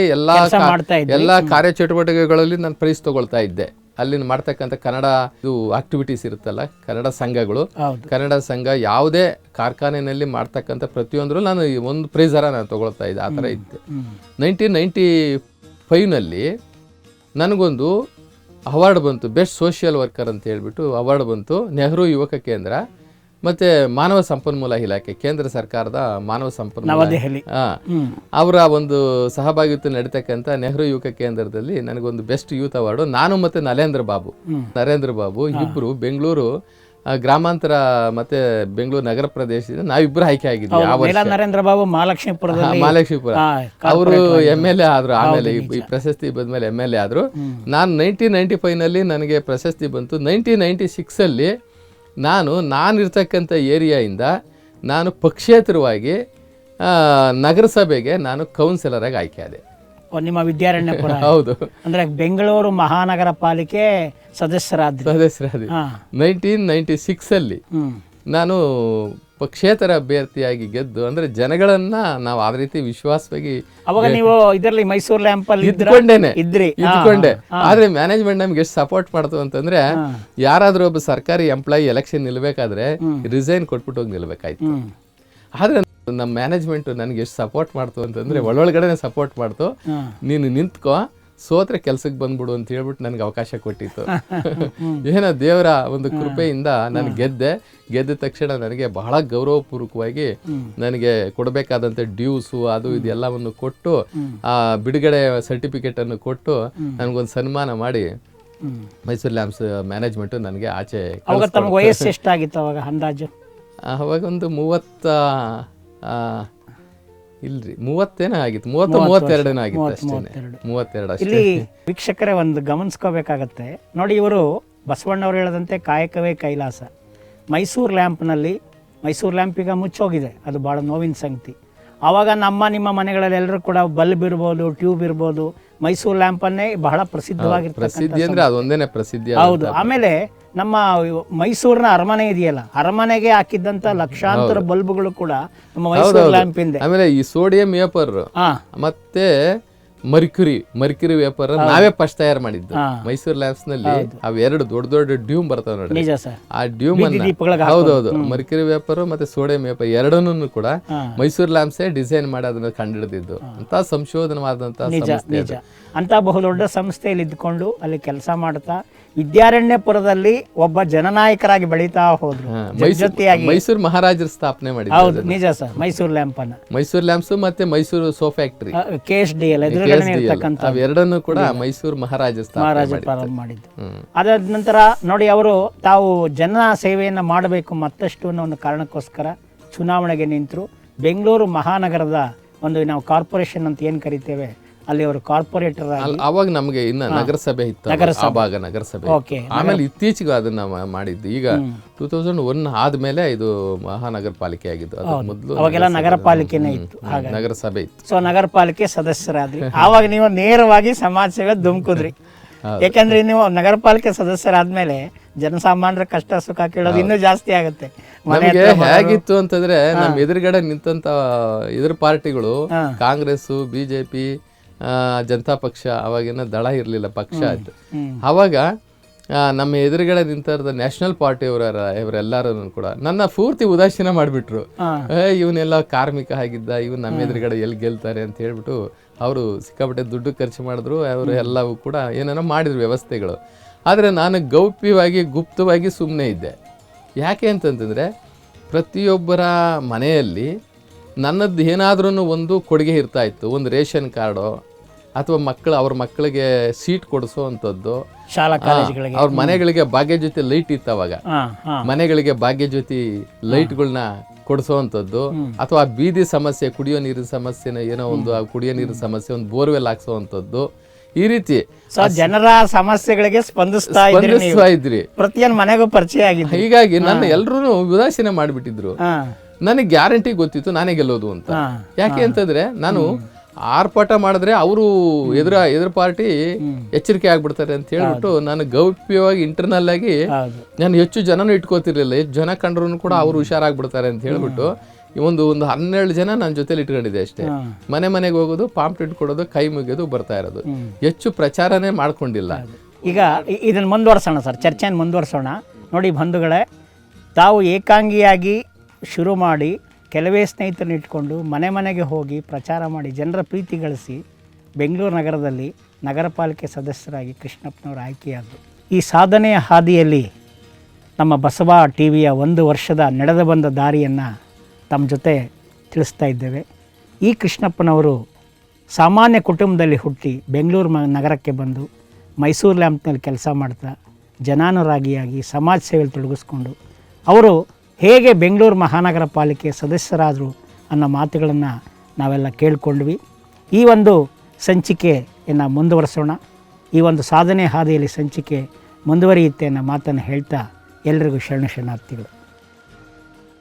ಎಲ್ಲಾ ಕಾ- ಮಾಡ್ತಾ ಇದ್ರಿ? ಎಲ್ಲಾ ಕಾರ್ಯಚಟುವಟಿಕೆಗಳಲ್ಲಿ ನಾನು ಪ್ರೈಸ್ ತಗೊಳ್ತಾ ಇದ್ದೆ. ಅಲ್ಲಿ ಮಾಡ್ತಕ್ಕಂಥ ಕನ್ನಡ ಇದು ಆಕ್ಟಿವಿಟೀಸ್ ಇರುತ್ತಲ್ಲ ಕನ್ನಡ ಸಂಘಗಳು. ಕನ್ನಡ ಸಂಘ ಯಾವುದೇ ಕಾರ್ಖಾನೆಯಲ್ಲಿ ಮಾಡ್ತಕ್ಕಂಥ ಪ್ರತಿಯೊಂದರೂ ನಾನು ಒಂದು ಪ್ರೈಸರ ನಾನು ತಗೊಳ್ತಾ ಇದ್ದೆ. ಆ ಥರ ಇದ್ದೆ ನೈನ್ಟೀನ್ ನೈಂಟಿ ಫೈವ್ನಲ್ಲಿ ನನಗೊಂದು ಅವಾರ್ಡ್ ಬಂತು. ಬೆಸ್ಟ್ ಸೋಷಿಯಲ್ ವರ್ಕರ್ ಅಂತ ಹೇಳ್ಬಿಟ್ಟು ಅವಾರ್ಡ್ ಬಂತು. ನೆಹರು ಯುವಕ ಕೇಂದ್ರ. ಮತ್ತು ಮಾನವ ಸಂಪನ್ಮೂಲ ಇಲಾಖೆ ಕೇಂದ್ರ ಸರ್ಕಾರದ ಮಾನವ ಸಂಪನ್ಮೂಲ ನವದೆಹಲಿ. ಅವರ ಒಂದು ಸಹಭಾಗಿತ್ವ ನಡೀತಕ್ಕಂಥ ನೆಹರು ಯುವಕ ಕೇಂದ್ರದಲ್ಲಿ ನನಗೊಂದು ಬೆಸ್ಟ್ ಯೂತ್ ಅವಾರ್ಡು. ನಾನು ಮತ್ತೆ ನರೇಂದ್ರ ಬಾಬು. ನರೇಂದ್ರ ಬಾಬು ಇಬ್ಬರು ಬೆಂಗಳೂರು ಗ್ರಾಮಾಂತರ ಮತ್ತೆ ಬೆಂಗಳೂರು ನಗರ ಪ್ರದೇಶದಿಂದ ನಾವಿಬ್ಬರು ಆಯ್ಕೆ ಆಗಿದ್ವಿ ನರೇಂದ್ರ ಬಾಬು ಮಾಲಕ್ಷ್ಮೀಪುರ. ಅವರು ಎಂ ಎಲ್ ಎ ಆದ್ರು ಆಮೇಲೆ ಈ- ಪ್ರಶಸ್ತಿ ಬಂದ್ಮೇಲೆ ಎಂ ಎಲ್ ಎ ಆದ್ರು. ನಾನು ನೈನ್ಟೀನ್ ನೈನ್ಟಿ ಫೈವ್ನಲ್ಲಿ ನನಗೆ ಪ್ರಶಸ್ತಿ ಬಂತು. ನೈನ್ಟೀನ್ ಸಿಕ್ಸ್ ಸಿಕ್ಸಲ್ಲಿ ನಾನು ನಾನಿರ್ತಕ್ಕಂಥ ಏರಿಯಾಯಿಂದ ನಾನು ಪಕ್ಷೇತರವಾಗಿ ನಗರಸಭೆಗೆ ನಾನು ಕೌನ್ಸಿಲರಾಗಿ ಆಯ್ಕೆ ಆದೆ. ಓ, ನಿಮ್ಮ ವಿದ್ಯಾರಣ್ಯಪುರ ಹೌದು. ಅಂದ್ರೆ ಬೆಂಗಳೂರು ಮಹಾನಗರ ಪಾಲಿಕೆ ಸದಸ್ಯರಾದ ಸದಸ್ಯರಾದ ನೈನ್ಟೀನ್ ನೈಂಟಿ ಸಿಕ್ಸಲ್ಲಿ ನಾನು ಪಕ್ಷೇತರ ಅಭ್ಯರ್ಥಿಯಾಗಿ ಗೆದ್ದು ಅಂದ್ರೆ ಜನಗಳನ್ನ ನಾವು ಆ ರೀತಿ ವಿಶ್ವಾಸವಾಗಿ ಅವಾಗ ನೀವು ಇದರಲ್ಲಿ ಮೈಸೂರು ಲ್ಯಾಂಪ್ ಅಲ್ಲಿ ಇದ್ರ? ಇದ್ಕೊಂಡೇನೆ. ಇದ್ರಿ. ಇದ್ಕೊಂಡೆ. ಆದ್ರೆ ಮ್ಯಾನೇಜ್ಮೆಂಟ್ ನಮ್ಗೆ ಎಷ್ಟು ಸಪೋರ್ಟ್ ಮಾಡ್ತು ಅಂತಂದ್ರೆ ಯಾರಾದ್ರೂ ಒಬ್ಬ ಸರ್ಕಾರಿ ಎಂಪ್ಲಾಯಿ ಎಲೆಕ್ಷನ್ ನಿಲ್ಬೇಕಾದ್ರೆ ರಿಸೈನ್ ಕೊಟ್ಬಿಟ್ಟು ಹೋಗಿ ನಿಲ್ಬೇಕಾಯ್ತು. ಆದ್ರೆ ನಮ್ಮ ಮ್ಯಾನೇಜ್ಮೆಂಟ್ ನನ್ಗೆ ಎಷ್ಟು ಸಪೋರ್ಟ್ ಮಾಡ್ತು ಅಂತಂದ್ರೆ ಒಳೊಳಗಡೆ ಸಪೋರ್ಟ್ ಮಾಡ್ತು. ನೀನು ನಿಂತ್ಕೋ ಸೋತ್ರೆ ಕೆಲ್ಸಕ್ಕೆ ಬಂದ್ಬಿಡು ಅಂತ ಹೇಳ್ಬಿಟ್ಟು ನನಗೆ ಅವಕಾಶ ಕೊಟ್ಟಿತ್ತು. ಏನೋ ದೇವರ ಒಂದು ಕೃಪೆಯಿಂದ ನಾನು ಗೆದ್ದೆ. ಗೆದ್ದ ತಕ್ಷಣ ನನಗೆ ಬಹಳ ಗೌರವಪೂರ್ವಕವಾಗಿ ನನಗೆ ಕೊಡಬೇಕಾದಂಥ ಡ್ಯೂಸು ಅದು ಇದೆಲ್ಲವನ್ನು ಕೊಟ್ಟು ಆ ಬಿಡುಗಡೆ ಸರ್ಟಿಫಿಕೇಟ್ ಅನ್ನು ಕೊಟ್ಟು ನನಗೊಂದು ಸನ್ಮಾನ ಮಾಡಿ ಮೈಸೂರು ಲ್ಯಾಂಬ್ಸ್ ಮ್ಯಾನೇಜ್ಮೆಂಟ್ ನನಗೆ ಆಚೆ ಅವಾಗ ಅವಾಗ ಅಂದಾಜು? ಅವಾಗ ಒಂದು ಮೂವತ್ತ ಇಲ್ರಿ ಮೂವತ್ತೇನೇ ಆಗಿತ್ತು ಮೂವತ್ತು ಮೂವತ್ತೆರಡೇನ ಆಗಿತ್ತು ಅಷ್ಟೇ ಮೂವತ್ತೆರಡು. ಅಷ್ಟೇ. ಇಲ್ಲಿ ವೀಕ್ಷಕರೇ ಒಂದು ಗಮನಿಸ್ಕೋಬೇಕಾಗತ್ತೆ. ನೋಡಿ ಇವರು ಬಸವಣ್ಣವ್ರು ಹೇಳದಂತೆ ಕಾಯಕವೇ ಕೈಲಾಸ. ಮೈಸೂರು ಲ್ಯಾಂಪ್ನಲ್ಲಿ ಮೈಸೂರು ಲ್ಯಾಂಪ್ ಈಗ ಮುಚ್ಚೋಗಿದೆ. ಅದು ಭಾಳ ನೋವಿನ ಸಂಗತಿ. ಆವಾಗ ನಮ್ಮ ನಿಮ್ಮ ಮನೆಗಳಲ್ಲಿ ಎಲ್ಲರೂ ಕೂಡ ಬಲ್ಬ್ ಇರ್ಬೋದು ಟ್ಯೂಬ್ ಇರ್ಬೋದು ಮೈಸೂರು ಲ್ಯಾಂಪನ್ನೇ ಬಹಳ ಪ್ರಸಿದ್ಧವಾಗಿರ್ತದೆ ಪ್ರಸಿದ್ಧಿ ಅಂದ್ರೆ ಅದೊಂದೇನೆ ಪ್ರಸಿದ್ಧಿ ಹೌದು ಆಮೇಲೆ ನಮ್ಮ ಮೈಸೂರಿನ ಅರಮನೆ ಇದೆಯಲ್ಲ ಅರಮನೆಗೆ ಹಾಕಿದ್ದಂತ ಲಕ್ಷಾಂತರ ಬಲ್ಬ್ಗಳು ಕೂಡ ನಮ್ಮ ಮೈಸೂರು ಆಮೇಲೆ ಈ ಸೋಡಿಯಂ ವೇಪರ್ ಮತ್ತೆ ಮರ್ಕ್ಯುರಿ ಮರ್ಕ್ಯುರಿ ವೇಪರ್ ನಾವೇ ಫಸ್ಟ್ ತಯಾರು ಮಾಡಿದ್ದು. ಮೈಸೂರು ಲ್ಯಾಬ್ಸ್ನಲ್ಲಿ ಅವೆರಡು ದೊಡ್ಡ ದೊಡ್ಡ ಡ್ಯೂಮ್ ಬರ್ತಾವ ನೋಡಿ ಆ ಡ್ಯೂಮ್ ಅನ್ನ ಹೌದೌದು ಮರ್ಕ್ಯುರಿ ವೇಪರ್ ಮತ್ತೆ ಸೋಡಿಯಂ ವೇಪರ್ ಎರಡನ್ನೂ ಕೂಡ. ಮೈಸೂರು ಲ್ಯಾಂಪ್ಸೇ ಡಿಸೈನ್ ಮಾಡಿ ಅದನ್ನ ಕಂಡಿಡಿದಿದ್ದು ಅಂತ ಸಂಶೋಧನವಾದಂತಹ ಸಂಸ್ಥೆ ಅಂತ ಬಹುದೊಡ್ಡ ಸಂಸ್ಥೆಯಲ್ಲಿ ಇದ್ಕೊಂಡು ಅಲ್ಲಿ ಕೆಲಸ ಮಾಡ್ತಾ ವಿದ್ಯಾರಣ್ಯಪುರದಲ್ಲಿ ಒಬ್ಬ ಜನನಾಯಕರಾಗಿ ಬೆಳೀತಾ ಹೋದ್ರು. ಜೊತೆಯಾಗಿ ಮೈಸೂರು ಮಹಾರಾಜರು ಸ್ಥಾಪನೆ ಮಾಡಿ ಹೌದು ನಿಜ ಸರ್ ಮೈಸೂರು ಲ್ಯಾಂಪ್ ಅನ್ನ ಮೈಸೂರು ಲ್ಯಾಂಪ್ಸ್ ಮತ್ತೆ Mysore soap factory. K S D L ಇರ್ತಕ್ಕಂಥ ಕೂಡ ಮೈಸೂರು ಮಹಾರಾಜ ಮಹಾರಾಜ. ಪ್ರಾರಂಭ ಮಾಡಿದ್ದು. ಅದಾದ ನಂತರ ನೋಡಿ ಅವರು ತಾವು ಜನ ಸೇವೆಯನ್ನು ಮಾಡಬೇಕು ಮತ್ತಷ್ಟು ಅನ್ನೋ ಒಂದು ಕಾರಣಕ್ಕೋಸ್ಕರ ಚುನಾವಣೆಗೆ ನಿಂತರು. ಬೆಂಗಳೂರು ಮಹಾನಗರದ ಒಂದು ನಾವು ಕಾರ್ಪೊರೇಷನ್ ಅಂತ ಏನು ಕರಿತೇವೆ? ಅಲ್ಲಿ ಅವರು ಕಾರ್ಪೊರೇಟರ್ ಆಗಿ ಅವಾಗ ನಮಗೆ ಇನ್ನ ನಗರಸಭೆ ಇತ್ತು ನಗರಸಭೆ. ಓಕೆ ಆಮೇಲೆ ಇತ್ತೀಚೆಗೆ ಅದನ್ನ ಮ- ಮಾಡಿದ್ದು. ಈಗ ಟೂ ತೌಸಂಡ್ ಒನ್ ಆದ್ಮೇಲೆ ಇದು ಮಹಾನಗರ ಪಾಲಿಕೆ ಆಗಿದ್ದು ಅದ್ರ ಮೊದಲು ಅವಾಗೆಲ್ಲ ನಗರ ಪಾಲಿಕೆನೇ ಇತ್ತು. ನಗರಸಭೆ ಇತ್ತು. ಸೊ ನಗರ ಪಾಲಿಕೆ ಸದಸ್ಯರಾದ್ರಿ. ಆವಾಗ ನೀವು ನೇರವಾಗಿ ಸಮಾಜ ಸೇವೆ ದುಮ್ಕುದ್ರಿ ಯಾಕಂದ್ರೆ ನೀವು ನಗರ ಪಾಲಿಕೆ ಸದಸ್ಯರಾದ್ಮೇಲೆ ಜನಸಾಮಾನ್ಯರ ಕಷ್ಟ ಸುಖ ಕೇಳೋದು ಇನ್ನೂ ಜಾಸ್ತಿ ಆಗುತ್ತೆ. ಮನೆ ನಮಗೆ ಹೇಗಿತ್ತು ಅಂತಂದ್ರೆ ನಮ್ ಎದುರುಗಡೆ ನಿಂತಂತ ಎದುರು ಪಾರ್ಟಿಗಳು ಕಾಂಗ್ರೆಸ್ ಬಿಜೆಪಿ ಜನತಾ ಪಕ್ಷ ಅವಾಗಿನ ದಳ ಇರಲಿಲ್ಲ ಪಕ್ಷ ಆಯ್ತು. ಅವಾಗ ನಮ್ಮ ಎದುರುಗಡೆ ನಿಂತಿರೋದ ನ್ಯಾಷನಲ್ ಪಾರ್ಟಿ ಅವರ ಇವರೆಲ್ಲರೂ ಕೂಡ ನನ್ನ ಪೂರ್ತಿ ಉದಾಸೀನ ಮಾಡಿಬಿಟ್ರು. ಏ ಇವನೆಲ್ಲ ಕಾರ್ಮಿಕ ಆಗಿದ್ದ ಇವನು ನಮ್ಮ ಎದುರುಗಡೆ ಎಲ್ಲಿ ಗೆಲ್ತಾರೆ ಅಂತ ಹೇಳ್ಬಿಟ್ಟು ಅವರು ಸಿಕ್ಕಾಪಟ್ಟೆ ದುಡ್ಡು ಖರ್ಚು ಮಾಡಿದ್ರು ಅವರು ಎಲ್ಲವೂ ಕೂಡ ಏನೇನೋ ಮಾಡಿದ್ರು ವ್ಯವಸ್ಥೆಗಳು. ಆದರೆ ನಾನು ಗೌಪ್ಯವಾಗಿ ಗುಪ್ತವಾಗಿ ಸುಮ್ಮನೆ ಇದ್ದೆ. ಯಾಕೆ ಅಂತಂತಂದರೆ ಪ್ರತಿಯೊಬ್ಬರ ಮನೆಯಲ್ಲಿ ನನ್ನದು ಏನಾದ್ರೂ ಒಂದು ಕೊಡುಗೆ ಇರ್ತಾ ಇತ್ತು ಒಂದು ರೇಷನ್ ಕಾರ್ಡು ಅಥವಾ ಮಕ್ಕಳು ಅವ್ರ ಮಕ್ಕಳಿಗೆ ಸೀಟ್ ಕೊಡಿಸೋ ಅಂಥದ್ದು ಶಾಲಾ ಕಾಲೇಜುಗಳಿಗೆ. ಅವ್ರ ಮನೆಗಳಿಗೆ ಭಾಗ್ಯ ಜೊತೆ ಲೈಟ್ ಇತ್ತು ಅವಾಗ. ಮನೆಗಳಿಗೆ ಭಾಗ್ಯ ಜ್ಯೋತಿ ಲೈಟ್ಗಳನ್ನ ಕೊಡಿಸೋವಂಥದ್ದು. ಅಥವಾ ಬೀದಿ ಸಮಸ್ಯೆ ಕುಡಿಯೋ ನೀರಿನ ಸಮಸ್ಯೆನ ಏನೋ ಒಂದು ಕುಡಿಯೋ ನೀರಿನ ಸಮಸ್ಯೆ ಒಂದು ಬೋರ್ವೆಲ್ ಹಾಕ್ಸೋವಂಥದ್ದು. ಈ ರೀತಿ ಜನರ ಸಮಸ್ಯೆಗಳಿಗೆ ಸ್ಪಂದಿಸ್ತಾ ಸ್ಪಂದಿಸ್ತಾ ಇದ್ರಿ. ಪ್ರತಿಯೊಂದು ಮನೆಗೂ ಪರಿಚಯ ಆಗಿದೆ ಹೀಗಾಗಿ ನನ್ನ ಎಲ್ಲರೂ ಉದಾಸೀನ ಮಾಡಿಬಿಟ್ಟಿದ್ರು. ನನಗೆ ಗ್ಯಾರಂಟಿ ಗೊತ್ತಿತ್ತು ನಾನೇ ಗೆಲ್ಲೋದು ಅಂತ. ಯಾಕೆ ಅಂತಂದ್ರೆ ನಾನು ಆರ್ಪಾಟ ಮಾಡಿದ್ರೆ ಅವರು ಎದುರ ಎದುರು ಪಾರ್ಟಿ ಎಚ್ಚರಿಕೆ ಆಗ್ಬಿಡ್ತಾರೆ ಅಂತ ಹೇಳ್ಬಿಟ್ಟು ನಾನು ಗೌಪ್ಯವಾಗಿ ಇಂಟರ್ನಲ್ ಆಗಿ ನಾನು ಹೆಚ್ಚು ಜನನು ಇಟ್ಕೋತಿರ್ಲಿಲ್ಲ. ಹೆಚ್ಚು ಜನ ಕಂಡ್ರು ಕೂಡ ಅವರು ಹುಷಾರಾಗ್ಬಿಡ್ತಾರೆ ಅಂತ ಹೇಳ್ಬಿಟ್ಟು ಈ ಒಂದು ಒಂದು ಹನ್ನೆರಡು ಜನ ನನ್ನ ಜೊತೆಲಿ ಇಟ್ಕೊಂಡಿದ್ದೆ ಅಷ್ಟೇ. ಮನೆ ಮನೆಗೆ ಹೋಗೋದು ಪಾಂಪ್ಲೆಟ್ ಕೊಡೋದು ಕೈ ಮುಗಿಯೋದು ಬರ್ತಾ ಇರೋದು. ಹೆಚ್ಚು ಪ್ರಚಾರನೇ ಮಾಡ್ಕೊಂಡಿಲ್ಲ. ಈಗ ಇದನ್ನ ಮುಂದುವರ್ಸೋಣ ಸರ್ ಚರ್ಚೆಯನ್ನು ಮುಂದುವರ್ಸೋಣ. ನೋಡಿ ಬಂಧುಗಳೇ ತಾವು ಏಕಾಂಗಿಯಾಗಿ ಶುರು ಮಾಡಿ ಕೆಲವೇ ಸ್ನೇಹಿತರನ್ನ ಇಟ್ಕೊಂಡು ಮನೆ ಮನೆಗೆ ಹೋಗಿ ಪ್ರಚಾರ ಮಾಡಿ ಜನರ ಪ್ರೀತಿ ಗಳಿಸಿ ಬೆಂಗಳೂರು ನಗರದಲ್ಲಿ ನಗರ ಪಾಲಿಕೆ ಸದಸ್ಯರಾಗಿ ಕೃಷ್ಣಪ್ಪನವರು ಆಯ್ಕೆಯಾದರು ಈ ಸಾಧನೆಯ ಹಾದಿಯಲ್ಲಿ ನಮ್ಮ ಬಸವ ಟಿ ವಿಯ ಒಂದು ವರ್ಷದ ನಡೆದು ಬಂದ ದಾರಿಯನ್ನು ತಮ್ಮ ಜೊತೆ ತಿಳಿಸ್ತಾ ಇದ್ದೇವೆ. ಈ ಕೃಷ್ಣಪ್ಪನವರು ಸಾಮಾನ್ಯ ಕುಟುಂಬದಲ್ಲಿ ಹುಟ್ಟಿ ಬೆಂಗಳೂರು ನಗರಕ್ಕೆ ಬಂದು ಮೈಸೂರು ಲ್ಯಾಂಪ್ನಲ್ಲಿ ಕೆಲಸ ಮಾಡ್ತಾ ಜನಾನುರಾಗಿಯಾಗಿ ಸಮಾಜ ಸೇವೆಯಲ್ಲಿ ತೊಡಗಿಸ್ಕೊಂಡು ಅವರು ಹೇಗೆ ಬೆಂಗಳೂರು ಮಹಾನಗರ ಪಾಲಿಕೆ ಸದಸ್ಯರಾದರು ಅನ್ನೋ ಮಾತುಗಳನ್ನು ನಾವೆಲ್ಲ ಕೇಳಿಕೊಂಡ್ವಿ. ಈ ಒಂದು ಸಂಚಿಕೆಯನ್ನು ಮುಂದುವರಿಸೋಣ. ಈ ಒಂದು ಸಾಧನೆ ಹಾದಿಯಲ್ಲಿ ಸಂಚಿಕೆ ಮುಂದುವರಿಯುತ್ತೆ ಅನ್ನೋ ಮಾತನ್ನು ಹೇಳ್ತಾ ಎಲ್ರಿಗೂ ಶರಣ ಶರಣಾರ್ಥಿಗಳು.